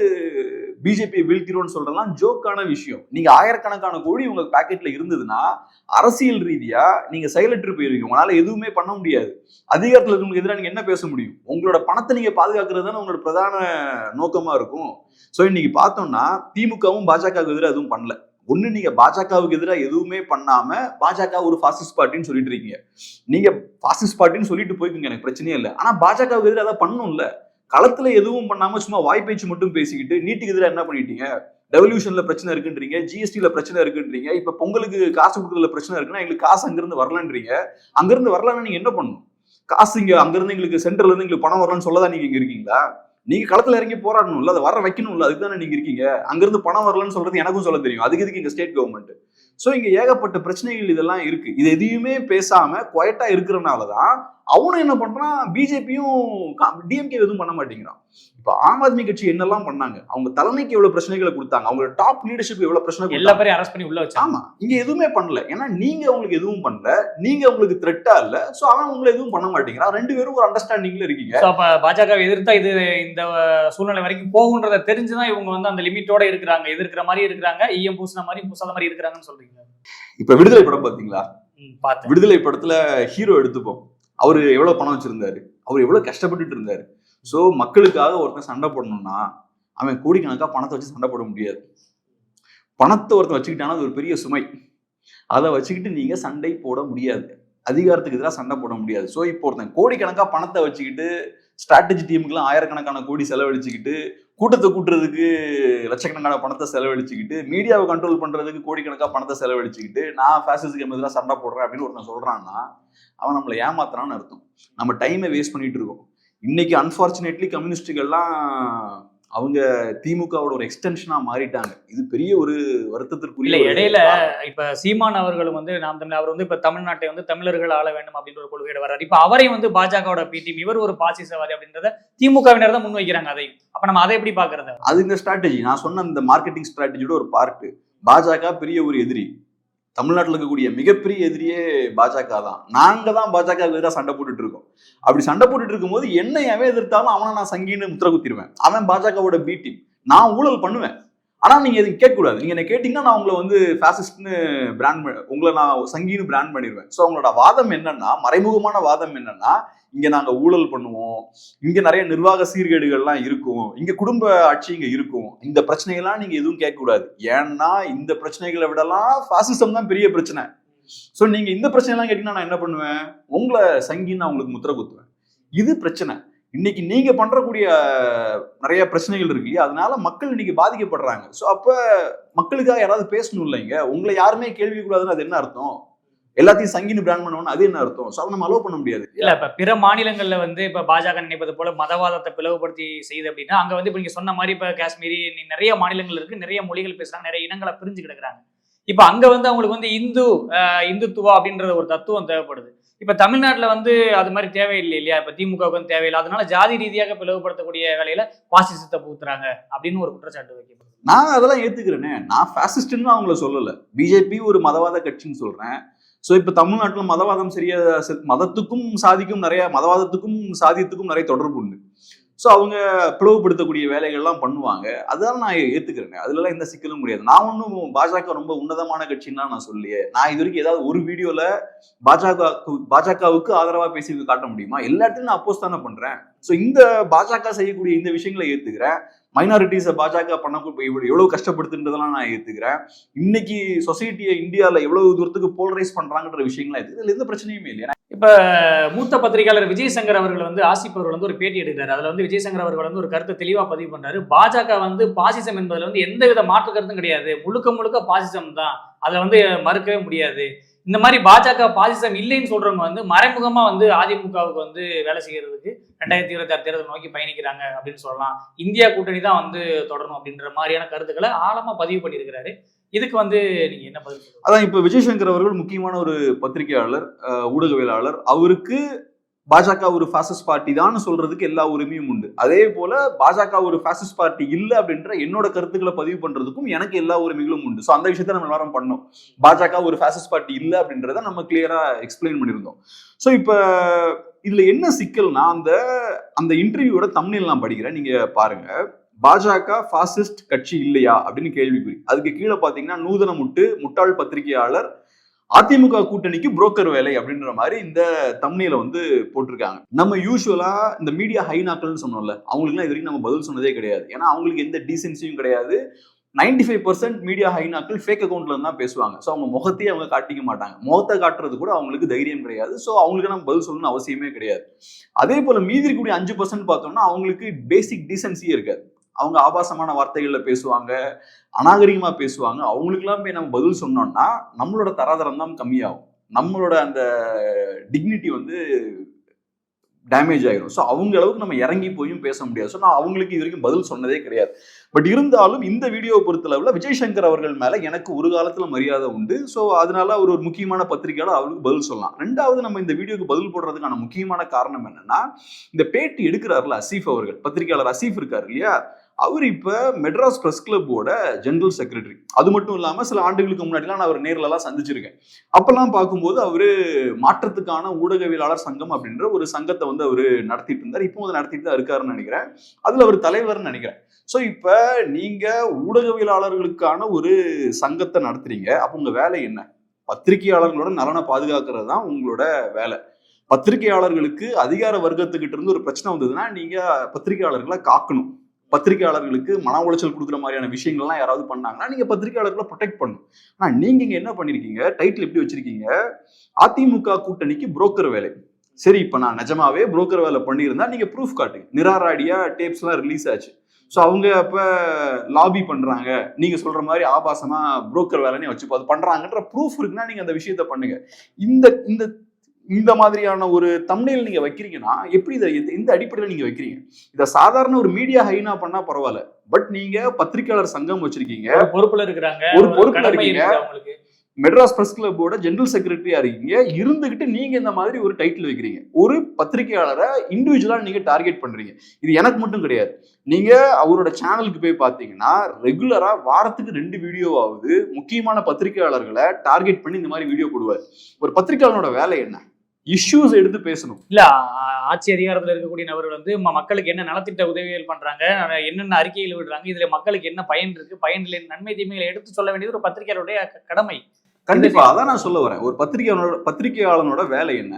பிஜேபி வீழ்த்திரோம்னு சொல்றதெல்லாம் ஜோக்கான விஷயம். நீங்க ஆயிரக்கணக்கான கோடி உங்க பாக்கெட்ல இருந்ததுன்னா அரசியல் ரீதியா நீங்க செயலற்று போயிருவீங்க. உங்களால எதுவுமே பண்ண முடியாது. அதிகாரத்துல இருக்கவங்களுக்கு எதிராக நீங்க என்ன பேச முடியும்? உங்களோட பணத்தை நீங்க பாதுகாக்கிறது தானே உங்களோட பிரதான நோக்கமா இருக்கும். ஸோ இன்னைக்கு பார்த்தோம்னா திமுகவும் பாஜகவுக்கு எதிராக எதுவும் பண்ணல. ஒண்ணு நீங்க பாஜகவுக்கு எதிராக எதுவுமே பண்ணாம பாஜக ஒரு பாசிஸ்ட் பார்ட்டின்னு சொல்லிட்டு இருக்கீங்க. நீங்க பாசிஸ்ட் பார்ட்டின்னு சொல்லிட்டு போய்க்குங்க எனக்கு பிரச்சனையே இல்லை. ஆனா பாஜகவுக்கு எதிராக அதை பண்ணணும்ல? களத்துல எதுவும் பண்ணாம சும்மா வாய்ப்பேச்சு மட்டும் பேசிக்கிட்டு நீட்டுக்கு எதிராக என்ன பண்ணிட்டீங்க? ரெவல்யூஷன்ல பிரச்சனை இருக்குன்றீங்க ஜிஎஸ்டில பிரச்சனை இருக்குன்றீங்க இப்ப பொங்கலுக்கு காசு கொடுக்கறதுல பிரச்சனை இருக்குன்னா எங்களுக்கு காசு அங்கிருந்து வரலன்றீங்க. அங்கிருந்து வரலன்னா நீங்க என்ன பண்ணணும்? காசு இங்க அங்கிருந்து எங்களுக்கு சென்ட்ரல் இருந்து எங்களுக்கு பணம் வரலன்னு சொல்லதான் நீங்க இங்க இருக்கீங்களா? நீங்க களத்துல இறங்கி போராடணும்ல அதை வர வைக்கணும்ல அதுக்கு தானே நீங்க இருக்கீங்க? அங்கிருந்து பணம் வரலன்னு சொல்றது எனக்கும் சொல்ல தெரியும். அதுக்கு எதுக்கு இங்க ஸ்டேட் கவர்மெண்ட் ஸோ இங்கே ஏகப்பட்ட பிரச்சனைகள் இதெல்லாம் இருக்கு. இது எதையுமே பேசாம குவைட்டா இருக்கிறனாலதான் அவனும் என்ன பண்றான் பிஜேபியும் டிஎம்கே எதுவும் பண்ண மாட்டேங்கிறான். இப்ப ஆம் ஆத்மி கட்சி என்னெல்லாம் பண்ணாங்க? அவங்க தலைமைக்கு எவ்வளவு பிரச்சனைகளை கொடுத்தாங்க. அவங்களோட டாப் லீடர்ஷிப் எவ்வளவு பிரச்சனை எல்லா பேரையும் அரெஸ்ட் பண்ணி உள்ள வச்சாங்க. ஆமா. இங்க எதுவுமே பண்ணல. ஏன்னா நீங்க அவங்களுக்கு எதுவும் பண்ணல. நீங்க அவங்களுக்கு த்ரெட்டா இல்ல. சோ அவன் உங்களை எதுவும் பண்ண மாட்டேங்கிறான். ரெண்டு பேரும் ஒரு அண்டர்ஸ்டாண்டிங்ல இருக்கீங்க. அப்ப பாஜக எதிர்த்தா இது இந்த சூழ்நிலை வரைக்கும் போகுன்றத தெரிஞ்சுதான் இவங்க வந்து அந்த லிமிட்டோட இருக்கிறாங்க. எதிர்க்கிற மாதிரி இருக்கிறாங்க. ஈயம் பூசின மாதிரி பூசாத மாதிரி இருக்கிறாங்கன்னு சொல்றீங்க. இப்ப விடுதலை படம் பாத்தீங்களா? ம், பார்த்தேன். விடுதலை படத்துல ஹீரோ எடுத்துப்போம். அவரு எவ்வளவு பணம் வச்சிருந்தாரு? அவர் எவ்வளவு கஷ்டப்பட்டுட்டு இருந்தாரு? ஸோ மக்களுக்காக ஒருத்தன் சண்டை போடணும்னா அவன் கோடிக்கணக்காக பணத்தை வச்சு சண்டை போட முடியாது. பணத்தை ஒருத்தன் வச்சுக்கிட்டானா அது ஒரு பெரிய சுமை. அதை வச்சுக்கிட்டு நீங்கள் சண்டை போட முடியாது. அதிகாரத்துக்கு எதிராக சண்டை போட முடியாது. ஸோ இப்போ ஒருத்தன் கோடிக்கணக்காக பணத்தை வச்சுக்கிட்டு ஸ்ட்ராட்டஜி டீமுக்குலாம் ஆயிரக்கணக்கான கோடி செலவழிச்சுக்கிட்டு கூட்டத்தை கூட்டுறதுக்கு லட்சக்கணக்கான பணத்தை செலவழிச்சுக்கிட்டு மீடியாவை கண்ட்ரோல் பண்ணுறதுக்கு கோடிக்கணக்காக பணத்தை செலவழிச்சுக்கிட்டு நான் ஃபேசிஸ்டுக்கு எதிராக சண்டை போடுறேன் அப்படின்னு ஒருத்தன் சொல்கிறான்னா அவன் நம்மளை ஏமாத்துறான்னு அர்த்தம். நம்ம டைமை வேஸ்ட் பண்ணிட்டு இருக்கோம். இன்னைக்கு அன்பார்ச்சுனேட்லி கம்யூனிஸ்டுகள்லாம் அவங்க திமுகவோட ஒரு எக்ஸ்டென்ஷனா மாறிட்டாங்க. இது பெரிய ஒரு வருத்தத்திற்குரிய இடையில. இப்ப சீமான் அவர்களும் வந்து நாம் தமிழ் அவர் வந்து இப்ப தமிழ்நாட்டை வந்து தமிழர்கள் ஆள வேண்டும் அப்படின்ற ஒரு கொள்கையோட வர்றாரு. இப்ப அவரையும் வந்து பாஜகவோட பிடிஎம் இவர் ஒரு பாசிசவாதி அப்படின்றத திமுகவினர் தான் முன் வைக்கிறாங்க அதையும். அப்ப நம்ம அதை எப்படி பாக்குறது அது இந்த ஸ்ட்ராட்டஜி நான் சொன்ன இந்த மார்க்கெட்டிங் ஸ்ட்ராட்டஜியோட ஒரு பார்ட் பாஜக பெரிய ஒரு எதிரி. தமிழ்நாட்டில் இருக்கக்கூடிய மிகப்பெரிய எதிரியே பாஜக தான். நாங்கள் தான் பாஜக எதிராக சண்டை போட்டுட்டு இருக்கோம். அப்படி சண்டை போட்டுட்டு இருக்கும்போது என்னை எவன் எதிர்த்தாலும் அவனை நான் சங்கின்னு முத்திர குத்திடுவேன் அவன் பாஜகவோட பி டீம் நான் ஊழல் பண்ணுவேன். ஆனா நீங்க எதுவும் கேட்கக்கூடாது. நீங்கள் என்ன கேட்டிங்கன்னா நான் உங்களை வந்து ஃபேசிஸ்ட்னு பிராண்ட் உங்களை நான் சங்கின்னு பிராண்ட் பண்ணிடுவேன் ஸோ அவங்களோட வாதம் என்னன்னா மறைமுகமான வாதம் என்னன்னா இங்க நாங்க ஊழல் பண்ணுவோம். இங்க நிறைய நிர்வாக சீர்கேடுகள்லாம் இருக்கும். இங்க குடும்ப ஆட்சி இங்க இருக்கும். இந்த பிரச்சனைகள்லாம் நீங்க எதுவும் கேட்க கூடாது ஏன்னா இந்த பிரச்சனைகளை விடலாம் பாசிசம் தான் பெரிய பிரச்சனை. சோ நீங்க இந்த பிரச்சனைலாம் கேட்டீங்கன்னா நான் என்ன பண்ணுவேன்? உங்களை சங்கின்னு நான் உங்களுக்கு முத்திர குத்துவேன். இது பிரச்சனை. இன்னைக்கு நீங்க பண்றக்கூடிய நிறைய பிரச்சனைகள் இருக்கு இல்லையா? அதனால மக்கள் இன்னைக்கு பாதிக்கப்படுறாங்க. சோ அப்ப மக்களுக்காக யாராவது பேசணும் இல்லைங்க? உங்களை யாருமே கேள்வி கூடாதுன்னு அது என்ன அர்த்தம்? எல்லாத்தையும் சங்கின்னு பிராண்ட் பண்ணணும் அது என்ன அர்த்தம்? ஸோ நம்ம அலோவ் பண்ண முடியாது. இல்ல இப்ப பிற மாநிலங்கள்ல வந்து இப்ப பாஜக நினைப்பது போல மதவாதத்தை பிளவுபடுத்தி செய்யுது அப்படின்னா அங்க வந்து இப்ப நீங்க சொன்ன மாதிரி இப்ப காஷ்மீரி நிறைய மாநிலங்கள் இருக்கு நிறைய மொழிகள் பேசுறாங்க நிறைய இனங்களை பிரிஞ்சு கிடக்குறாங்க. இப்ப அங்க வந்து அவங்களுக்கு வந்து இந்து இந்துத்துவா அப்படின்ற ஒரு தத்துவம் தேவைப்படுது. இப்ப தமிழ்நாட்டுல வந்து அது மாதிரி தேவையில்லை இல்லையா? இப்ப திமுகவுக்கு வந்து தேவையில்லை. அதனால ஜாதி ரீதியாக பிளவுபடுத்தக்கூடிய வேலையில பாசிசத்தை பூத்துறாங்க அப்படின்னு ஒரு குற்றச்சாட்டு வைக்கப்படுது நான் அதெல்லாம் ஏத்துக்கிறேனே. நான் ஃபேசிஸ்ட்னு அவங்கள சொல்லல. பிஜேபி ஒரு மதவாத கட்சின்னு சொல்றேன். ஸோ இப்போ தமிழ்நாட்டில் மதவாதம் சரியா மதத்துக்கும் சாதிக்கும் நிறைய மதவாதத்துக்கும் சாதியத்துக்கும் நிறைய தொடர்பு உண்டு. ஸோ அவங்க பிளவுபடுத்தக்கூடிய வேலைகள்லாம் பண்ணுவாங்க. அதெல்லாம் நான் ஏற்றுக்கிறேங்க அதுலலாம் எந்த சிக்கலும் முடியாது நான் ஒன்றும் பாஜக ரொம்ப உன்னதமான கட்சின்னா நான் சொல்லியே நான் இது வரைக்கும் ஏதாவது ஒரு வீடியோவில் பாஜக பாஜகவுக்கு ஆதரவாக பேசி காட்ட முடியுமா? எல்லா இடத்துலையும் நான் அப்போஸ் தானே பண்ணுறேன் ஸோ இந்த பாஜக செய்யக்கூடிய இந்த விஷயங்களை ஏத்துக்கிறேன். மைனாரிட்டிஸை பாஜக பண்ண இவ்வளவு கஷ்டப்படுத்துன்றதெல்லாம் நான் ஏற்றுக்கிறேன் இன்னைக்கு சொசைட்டியை இந்தியாவில் எவ்வளோ தூரத்துக்கு போலரைஸ் பண்ணுறாங்கன்ற விஷயங்கள்லாம் ஏத்துக்கிறேன். இதில் எந்த பிரச்சனையுமே இல்லை. இப்போ மூத்த பத்திரிகையாளர் விஜய் சங்கர் அவர்கள் வந்து ஆசிப் அவர்கள் வந்து ஒரு பேட்டி எடுக்கிறார். அதில் வந்து விஜய் சங்கர் அவர்கள் வந்து ஒரு கருத்தை தெளிவாக பதிவு பண்ணுறாரு பாஜக வந்து பாசிசம் என்பதில் வந்து எந்த வித மாற்று கருத்தும் கிடையாது. முழுக்க முழுக்க பாசிசம் தான். அதை வந்து மறுக்கவே முடியாது. இந்த மாதிரி பாஜக பாசிசம் இல்லைன்னு சொல்றவங்க வந்து மறைமுகமா வந்து அதிமுகவுக்கு வந்து வேலை செய்யறதுக்கு ரெண்டாயிரத்தி இருபத்தி ஆறு தேர்தல் நோக்கி பயணிக்கிறாங்க அப்படின்னு சொல்லலாம். இந்தியா கூட்டணி தான் வந்து தொடரணும் அப்படின்ற மாதிரியான கருத்துக்களை ஆழமா பதிவு பண்ணியிருக்கிறாரு. இதுக்கு வந்து நீங்க என்ன பதில் அதான் இப்ப விஜய் சங்கர் அவர்கள் முக்கியமான ஒரு பத்திரிகையாளர் அஹ், ஊடகவியலாளர். அவருக்கு பாஜக ஒரு ஃபாசிஸ்ட் பார்ட்டி தான் சொல்றதுக்கு எல்லா உரிமையும் உண்டு. அதே போல பாஜக ஒரு ஃபாசிஸ்ட் பார்ட்டி இல்லை அப்படின்ற என்னோட கருத்துக்களை பதிவு பண்றதுக்கும் எனக்கு எல்லா உரிமைகளும் உண்டு. ஸோ அந்த விஷயத்த நம்ம எல்லாரும் பண்ணோம். பாஜக ஒரு ஃபாசிஸ்ட் பார்ட்டி இல்லை அப்படின்றத நம்ம கிளியரா எக்ஸ்பிளைன் பண்ணியிருந்தோம். ஸோ இப்போ இதுல என்ன சிக்கல்னா அந்த அந்த இன்டர்வியூவோட தமிழில் நான் படிக்கிறேன். நீங்க பாருங்க. பாஜக பாசிஸ்ட் கட்சி இல்லையா அப்படின்னு கேள்விக்குறி. அதுக்கு கீழே பாத்தீங்கன்னா நூதன முட்டு முட்டாள் பத்திரிகையாளர் அதிமுக கூட்டணிக்கு புரோக்கர் வேலை அப்படின்ற மாதிரி இந்த தம்னியில வந்து போட்டிருக்காங்க. நம்ம யூஸ்வலா இந்த மீடியா ஹைனாக்கள்னு சொன்னோம்ல அவங்களுக்குலாம் இது வரைக்கும் நம்ம பதில் சொன்னதே கிடையாது. ஏன்னா அவங்களுக்கு எந்த டீசென்சியும் கிடையாது. 95% ஃபைவ் பர்சன்ட் மீடியா ஹைனாக்கள் ஃபேக் அக்கௌண்ட்ல தான் பேசுவாங்க. ஸோ அவங்க முகத்தையே அவங்க காட்டிக்க மாட்டாங்க. முகத்தை காட்டுறது கூட அவங்களுக்கு தைரியம் கிடையாது. ஸோ அவங்களுக்கு நம்ம பதில் சொல்லணும்னு அவசியமே கிடையாது. அதே போல மீதி இருக்கக்கூடிய அஞ்சு பர்சன்ட் பார்த்தோம்னா அவங்களுக்கு பேசிக் டீசென்சியே இருக்காது. அவங்க ஆபாசமான வார்த்தைகளில் பேசுவாங்க அநாகரிகமாக பேசுவாங்க. அவங்களுக்குலாம் போய் நம்ம பதில் சொன்னோம்னா நம்மளோட தராதரம் தான் கம்மியாகும். நம்மளோட அந்த டிக்னிட்டி வந்து டேமேஜ் ஆயிரும். ஸோ அவங்க அளவுக்கு நம்ம இறங்கி போயும் பேச முடியாது. ஸோ நான் அவங்களுக்கு இது வரைக்கும் பதில் சொன்னதே கிடையாது. பட் இருந்தாலும் இந்த வீடியோவை பொறுத்தளவில் விஜய் சங்கர் அவர்கள் மேலே எனக்கு ஒரு காலத்தில் மரியாதை உண்டு. ஸோ அதனால அவர் ஒரு முக்கியமான பத்திரிகையாளர் அவருக்கு பதில் சொல்லலாம். ரெண்டாவது நம்ம இந்த வீடியோக்கு பதில் போடுறதுக்கான முக்கியமான காரணம் என்னன்னா இந்த பேட்டி எடுக்கிறார்ல அசீஃப் அவர்கள் பத்திரிகையாளர் அசீஃப் இருக்கார் இல்லையா? அவர் இப்போ மெட்ராஸ் ப்ரெஸ் கிளப்போட ஜெனரல் செக்ரட்டரி அது மட்டும் இல்லாமல் சில ஆண்டுகளுக்கு முன்னாடிலாம் நான் அவர் நேர்ல சந்திச்சிருக்கேன். அப்போல்லாம் பார்க்கும்போது அவரு மாற்றத்துக்கான ஊடகவியலாளர் சங்கம் அப்படின்ற ஒரு சங்கத்தை வந்து அவர் நடத்திட்டு இருந்தார் இப்போ வந்து நடத்திட்டு தான் இருக்காருன்னு நினைக்கிறேன். அதில் அவர் தலைவர்னு நினைக்கிறேன். ஸோ இப்போ நீங்கள் ஊடகவியலாளர்களுக்கான ஒரு சங்கத்தை நடத்துறீங்க. அப்போ உங்கள் வேலை என்ன? பத்திரிகையாளர்களோட நலனை பாதுகாக்கிறது தான் உங்களோட வேலை. பத்திரிகையாளர்களுக்கு அதிகார வர்க்கத்துக்கிட்ட இருந்து ஒரு பிரச்சனை வந்ததுன்னா நீங்க பத்திரிகையாளர்களை காக்கணும். பத்திரிகையாளர்களுக்கு மன உளைச்சல் கொடுக்குற மாதிரியான விஷயங்கள்லாம் யாராவது பண்ணாங்கன்னா நீங்க பத்திரிகையாளர்களை ப்ரொடெக்ட் பண்ணணும். ஆனா நீங்க இங்க என்ன பண்ணிருக்கீங்க? டைட்டில் எப்படி வச்சிருக்கீங்க? அதிமுக கூட்டணிக்கு புரோக்கர் வேலை. சரி இப்ப நான் நிஜமாவே புரோக்கர் வேலை பண்ணியிருந்தா நீங்க ப்ரூஃப் காட்டுங்க நிராராடியா டேப்ஸ் எல்லாம் ரிலீஸ் ஆச்சு. ஸோ அவங்க அப்ப லாபி பண்றாங்க. நீங்க சொல்ற மாதிரி ஆபாசமா புரோக்கர் வேலைன்னு வச்சு அது பண்றாங்கன்ற ப்ரூஃப் இருக்குன்னா நீங்க அந்த விஷயத்த பண்ணுங்க. இந்த இந்த இந்த மாதிரியான ஒரு தம்னையில் நீங்க வைக்கிறீங்கன்னா எப்படி இதை எந்த- அடிப்படையில் நீங்க வைக்கிறீங்க? இதை சாதாரண ஒரு மீடியா ஹைனா பண்ணா பரவாயில்ல. பட் நீங்க பத்திரிகையாளர் சங்கம் வச்சிருக்கீங்க. பொறுப்புல இருக்கிறாங்க. ஒரு பொறுப்புல இருக்கீங்க. மெட்ராஸ் பிரஸ் கிளப்போட ஜெனரல் செக்ரட்டரியா இருக்கீங்க. இருந்துகிட்டு நீங்க இந்த மாதிரி ஒரு டைட்டில் வைக்கிறீங்க. ஒரு பத்திரிகையாளரை இண்டிவிஜுவலா நீங்க டார்கெட் பண்றீங்க. இது எனக்கு மட்டும் கிடையாது. நீங்க அவரோட சேனலுக்கு போய் பார்த்தீங்கன்னா ரெகுலரா வாரத்துக்கு ரெண்டு வீடியோவாவது முக்கியமான பத்திரிகையாளர்களை டார்கெட் பண்ணி இந்த மாதிரி வீடியோ போடுவார். ஒரு பத்திரிகையாளரோட வேலை என்ன? இஷ்யூஸ் எடுத்து பேசணும். இல்ல ஆட்சி அதிகாரத்துல இருக்கக்கூடிய நபர்கள் வந்து மக்களுக்கு என்ன நலத்திட்ட உதவிகள் பண்றாங்க என்னென்ன அறிக்கைகள் விடுறாங்க இதுல மக்களுக்கு என்ன பயன் இருக்கு பயன் இல்லை நன்மை தீமைகளை எடுத்து சொல்ல வேண்டியது ஒரு பத்திரிகையாளருடைய கடமை. கண்டிப்பா அதான் நான் சொல்ல வரேன். ஒரு பத்திரிகையாளனோட பத்திரிகையாளனோட வேலை என்ன?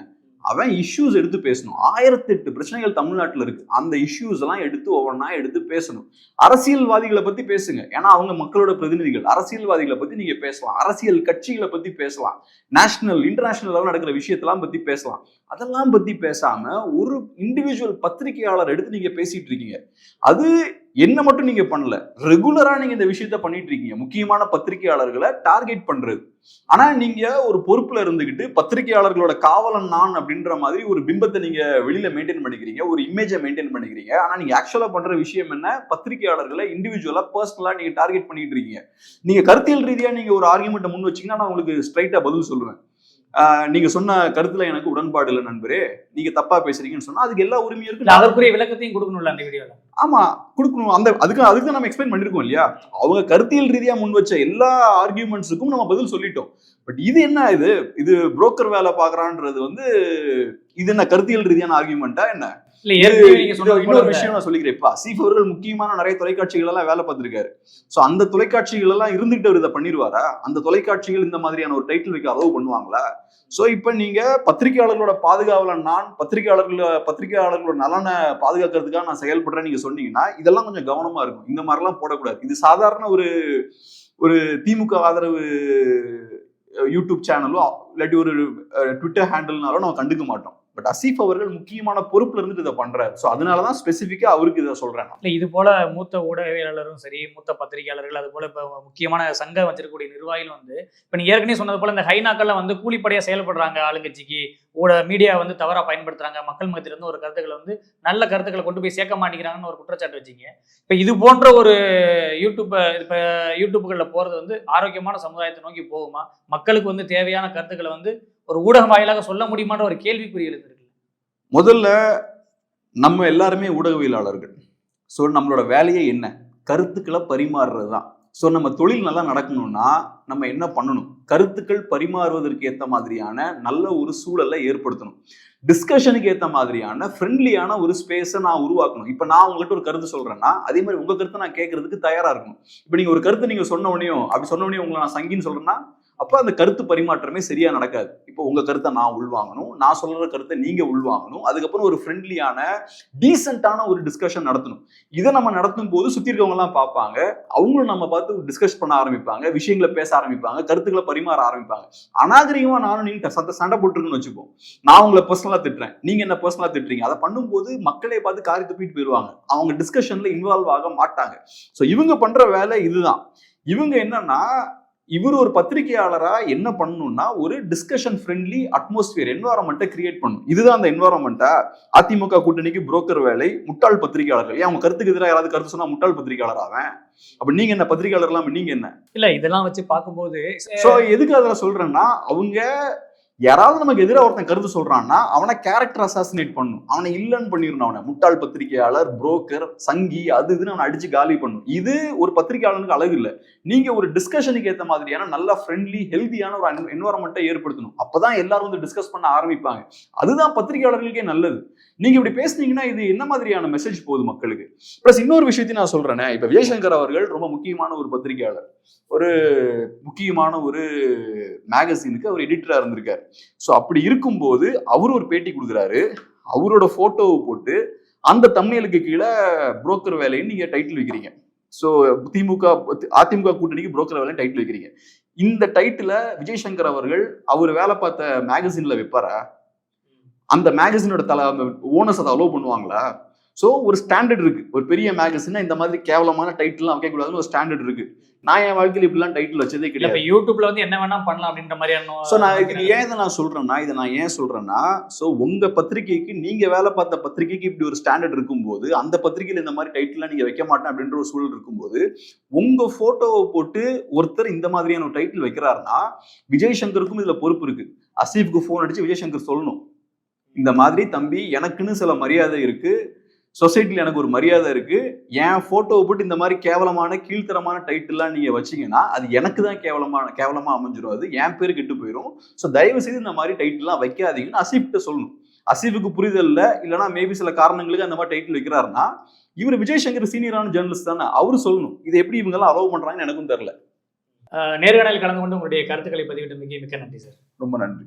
அவன் இஷ்யூஸ் எடுத்து பேசணும். ஆயிரத்தெட்டு பிரச்சனைகள் தமிழ்நாட்டில் இருக்கு. அந்த இஷ்யூஸ் எல்லாம் எடுத்து ஒவ்வொன்றா எடுத்து பேசணும். அரசியல்வாதிகளை பத்தி பேசுங்க. ஏன்னா அவங்க மக்களோட பிரதிநிதிகள். அரசியல்வாதிகளை பத்தி நீங்க பேசலாம். அரசியல் கட்சிகளை பத்தி பேசலாம். நேஷனல் இன்டர்நேஷனல் லெவல் நடக்கிற விஷயத்தெல்லாம் பத்தி பேசலாம். அதெல்லாம் பத்தி பேசாம ஒரு இண்டிவிஜுவல் பத்திரிகையாளர் எடுத்து நீங்க பேசிட்டு இருக்கீங்க. அது என்ன மட்டும் நீங்க பண்ணல. ரெகுலரா நீங்க இந்த விஷயத்த பண்ணிட்டு இருக்கீங்க. முக்கியமான பத்திரிகையாளர்களை டார்கெட் பண்றது. ஆனா நீங்க ஒரு பொறுப்புல இருந்துகிட்டு பத்திரிகையாளர்களோட காவலன் நான் அப்படின்ற மாதிரி ஒரு பிம்பத்தை நீங்க வெளியில மெயின்டைன் பண்ணிக்கிறீங்க. ஒரு இமேஜை மெயின்டைன் பண்ணிக்கிறீங்க. ஆனா நீங்க ஆக்சுவலா பண்ற விஷயம் என்ன? பத்திரிகையாளர்களை இண்டிவிஜுவலா பர்சனலா நீங்க டார்கெட் பண்ணிட்டு இருக்கீங்க. நீங்க கருத்தியல் ரீதியா நீங்க ஒரு ஆர்குமெண்ட் முன் வச்சீங்கன்னா நான் உங்களுக்கு ஸ்ட்ரைட்டா பதில் சொல்லுவேன். நீங்க சொன்ன கருத்துல எனக்கு உடன்பாடு இல்லை நண்பரே. நீங்க தப்பா பேசுறீங்கன்னு சொன்னா அதுக்கு எல்லா உரிமையும் இருக்கு. அதற்குரிய விளக்கத்தையும் கொடுக்கணும்ல அந்த வீடியோல? ஆமா கொடுக்கணும். அந்த அதுக்கு அதுக்கு தான் நம்ம எக்ஸ்பிளைன் பண்ணிருக்கோம் இல்லையா? அவங்க கருத்தியல் ரீதியா முன் வச்ச எல்லா ஆர்கியூமெண்ட்ஸுக்கும் நம்ம பதில் சொல்லிட்டோம். பட் இது என்ன இது? இது புரோக்கர் வேலை பாக்குறான்றது வந்து இது என்ன கருத்தியல் ரீதியான ஆர்கியூமெண்டா என்ன? இன்னொரு விஷயம் நான் சொல்லிக்கிறேன். இப்ப அசீஃப் அவர்கள் முக்கியமான நிறைய தொலைக்காட்சிகள் எல்லாம் வேலை பார்த்திருக்காரு. சோ அந்த தொலைக்காட்சிகள் எல்லாம் இருந்துகிட்டு அவர் இதை பண்ணிருவாரா? அந்த தொலைக்காட்சிகள் இந்த மாதிரியான ஒரு டைட்டில் வைக்க அளவு பண்ணுவாங்களா? சோ இப்ப நீங்க பத்திரிகையாளர்களோட பாதுகாவலன் நான் பத்திரிகையாளர்கள பத்திரிகையாளர்களோட நலனை பாதுகாக்கிறதுக்காக நான் செயல்படுறேன் நீங்க சொன்னீங்கன்னா இதெல்லாம் கொஞ்சம் கவனமா இருக்கும். இந்த மாதிரிலாம் போடக்கூடாது. இது சாதாரண ஒரு ஒரு திமுக ஆதரவு யூடியூப் சேனலோ இல்லாட்டி ஒரு ட்விட்டர் ஹேண்டில்னாலும் நம்ம கண்டுக்க மாட்டோம். பட் அசீஃப் அவர்கள் முக்கியமான பொறுப்புல இருந்து இதை பண்றாரு. ஸோ அதனாலதான் ஸ்பெசிஃபிக்கா அவருக்கு இதை சொல்றேன் இல்லை இது போல மூத்த ஊடகவியலாளரும் சரி மூத்த பத்திரிகையாளர்கள் அது போல இப்போ முக்கியமான சங்கம் வச்சிருக்கக்கூடிய நிர்வாகிகள் வந்து இப்போ நீங்க ஏற்கனவே சொன்னது போல இந்த ஹைனாக்கள்ல வந்து கூலிப்படையா செயல்படுறாங்க ஆளுங்கட்சிக்கு. ஊடக மீடியா வந்து தவறா பயன்படுத்துறாங்க. மக்கள் மத்தியில இருந்து ஒரு கருத்துக்களை வந்து நல்ல கருத்துக்களை கொண்டு போய் சேர்க்க மாட்டேங்கிறாங்கன்னு ஒரு குற்றச்சாட்டு வச்சிங்க. இப்போ இது போன்ற ஒரு யூடியூப் இப்போ யூடியூப்புகளில் போறது வந்து ஆரோக்கியமான சமுதாயத்தை நோக்கி போகுமா? மக்களுக்கு வந்து தேவையான கருத்துக்களை வந்து ஒரு ஊடகம் வாயிலாக சொல்ல முடியுமான்ற ஒரு கேள்விக்குறி எழுந்திருக்கு முதல்ல நம்ம எல்லாருமே ஊடகவியலாளர்கள். ஸோ நம்மளோட வேலையே என்ன? கருத்துக்களை பரிமாறுறது தான் ஸோ நம்ம தொழில் நல்லா நடக்கணும்னா நம்ம என்ன பண்ணணும்? கருத்துக்கள் பரிமாறுவதற்கு ஏற்ற மாதிரியான நல்ல ஒரு சூழலை ஏற்படுத்தணும். டிஸ்கஷனுக்கு ஏற்ற மாதிரியான ஃப்ரெண்ட்லியான ஒரு ஸ்பேஸை நான் உருவாக்கணும். இப்போ நான் உங்கள்கிட்ட ஒரு கருத்து சொல்கிறேன்னா அதே மாதிரி உங்கள் கருத்தை நான் கேட்கறதுக்கு தயாராக இருக்கணும். இப்போ நீங்கள் ஒரு கருத்து நீங்கள் சொன்ன உடனே அப்படி சொன்ன உடனே உங்களை நான் சங்கின்னு சொல்றேன்னா அப்போ அந்த கருத்து பரிமாற்றமே சரியா நடக்காது. இப்போ உங்க கருத்தை நான் உள்வாங்கணும். நான் சொல்ற கருத்தை நீங்க உள்வாங்கணும். அதுக்கப்புறம் ஒரு ஃப்ரெண்ட்லியான டீசென்டான ஒரு டிஸ்கஷன் நடத்தணும். இதை நம்ம நடத்தும் போது சுத்தி இருக்கவங்க எல்லாம் பார்ப்பாங்க. அவங்களும் நம்ம பார்த்து டிஸ்கஸ் பண்ண ஆரம்பிப்பாங்க. விஷயங்களை பேச ஆரம்பிப்பாங்க. கருத்துக்களை பரிமாற ஆரம்பிப்பாங்க. அநாகரிகமா நானும் நீங்க சண்டை சண்டை போட்டுருக்குன்னு வச்சுப்போம். நான் உங்களை பர்சனலா திட்டுறேன். நீங்க என்ன பர்சனலா திட்டுறீங்க. அதை பண்ணும்போது மக்களே பார்த்து காரி துப்பிட்டு போயிடுவாங்க அவங்க டிஸ்கஷன்ல இன்வால்வ் ஆக மாட்டாங்க. ஸோ இவங்க பண்ற வேலை இதுதான். இவங்க என்னன்னா இவர் ஒரு பத்திரிகையாளரா என்ன பண்ணணும்னா ஒரு டிஸ்கஷன் ஃப்ரெண்ட்லி அட்மாஸ்பியர் என்வாரன்மெண்ட்டை கிரியேட் பண்ணணும் இதுதான் அந்த என்வாரன்மெண்ட்டா அதிமுக கூட்டணிக்கு புரோக்கர் வேலை முட்டாள் பத்திரிகையாளர்கள். ஏன் அவங்க கருத்துக்கு எதிராக யாராவது கருத்து சொன்னா முட்டாள் பத்திரிகையாளர் ஆவேன் அப்ப நீங்க என்ன பத்திரிகையாளர் இல்லாம நீங்க என்ன? இல்ல இதெல்லாம் வச்சு பார்க்கும்போது சோ எதுக்கு அதில் சொல்றேன்னா அவங்க யாராவது நமக்கு எதிராக ஒருத்தன் கருத்து சொல்றான்னா அவனை கேரக்டர் அசாசினேட் பண்ணும். அவனை இல்லைன்னு பண்ணிடணும் அவனை. முட்டாள் பத்திரிகையாளர் புரோக்கர் சங்கி அது இதுன்னு அவனை அடிச்சு காலி பண்ணும். இது ஒரு பத்திரிகையாளனுக்கு அழகு இல்லை. நீங்க ஒரு டிஸ்கஷனுக்கு ஏற்ற மாதிரியான நல்ல ஃப்ரெண்ட்லி ஹெல்தியான ஒரு என்வரன்மெண்ட்டை ஏற்படுத்தணும். அப்பதான் எல்லாரும் வந்து டிஸ்கஸ் பண்ண ஆரம்பிப்பாங்க. அதுதான் பத்திரிகையாளர்களுக்கே நல்லது. நீங்க இப்படி பேசுனீங்கன்னா இது என்ன மாதிரியான மெசேஜ் போகுது மக்களுக்கு? பிளஸ் இன்னொரு விஷயத்தையும் நான் சொல்றேன். இப்ப விஜயசங்கர் அவர்கள் ரொம்ப முக்கியமான ஒரு பத்திரிகையாளர். ஒரு முக்கியமான ஒரு மேகசினுக்கு அவர் எடிட்டரா இருந்திருக்காரு. ஸோ அப்படி இருக்கும்போது அவர் ஒரு பேட்டி கொடுக்குறாரு. அவரோட ஃபோட்டோவை போட்டு அந்த தம்மியலுக்கு கீழே புரோக்கர் வேலைன்னு நீங்க டைட்டில் வைக்கிறீங்க. ஸோ திமுக அதிமுக கூட்டணிக்கு புரோக்கர் வேலைன்னு டைட்டில் வைக்கிறீங்க. இந்த டைட்டில விஜய் சங்கர் அவர்கள் அவர் வேலை பார்த்த மேகசின்ல வைப்பாரா? அந்த மேகசினோட தலை ஓனர்ஸ் அதை அலோவ் பண்ணுவாங்களா? ஸோ ஒரு ஸ்டாண்டர்ட் இருக்கு. ஒரு பெரிய மேகசினா இந்த மாதிரி கேவலமான டைட்டில்லாம் வைக்கக்கூடாதுன்னு ஒரு ஸ்டாண்டர்ட் இருக்கு. நான் என் வாழ்க்கையில் இப்படிலாம் டைட்டில் வச்சதே கிடையாது இப்ப யூடியூப்ல வந்து என்ன வேணா பண்ணலாம் அப்படின்ற மாதிரியான ஸோ நான் இதுக்கு ஏன் இதை நான் சொல்றேன்னா இதை நான் ஏன் சொல்றேன்னா ஸோ உங்க பத்திரிகைக்கு நீங்க வேலை பார்த்த பத்திரிகைக்கு இப்படி ஒரு ஸ்டாண்டர்ட் இருக்கும்போது அந்த பத்திரிகையில் இந்த மாதிரி டைட்டில்லாம் நீங்க வைக்க மாட்டேன் அப்படின்ற ஒரு சூழல் இருக்கும்போது உங்க போட்டோவை போட்டு ஒருத்தர் இந்த மாதிரியான ஒரு டைட்டில் வைக்கிறாருன்னா விஜய் சங்கருக்கும் இதுல பொறுப்பு இருக்கு. அசீஃப்க்கு ஃபோன் அடிச்சு விஜய் சங்கர் சொல்லணும். இந்த மாதிரி தம்பி எனக்குன்னு சில மரியாதை இருக்கு. சொசைட்டில எனக்கு ஒரு மரியாதை இருக்கு. என் போட்டோவை போட்டு இந்த மாதிரி கேவலமான கீழ்த்தரமான டைட்டில்லாம் நீங்க வச்சீங்கன்னா அது எனக்கு தான் கேவலமான கேவலமா அமைஞ்சிரும். அது என் பேரு கெட்டு போயிடும் ஸோ தயவு செய்து இந்த மாதிரி டைட்டில்லாம் வைக்காதீங்கன்னு அசீஃப்கிட்ட சொல்லணும். அசீஃபுக்கு புரிதல் இல்லை இல்லைனா மேபி சில காரணங்களுக்கு அந்த மாதிரி டைட்டில் வைக்கிறாருன்னா இவர் விஜய் சங்கர் சீனியரான ஜேர்னலிஸ்ட் தானே அவரு சொல்லணும். இது எப்படி இவங்கெல்லாம் அலோவ் பண்றாங்கன்னு எனக்கும் தெரியல. நேர்காணல் கலந்து கொண்டு உங்களுடைய கருத்துக்களை பதிவிட்டு மிக மிக்க நன்றி சார். ரொம்ப நன்றி.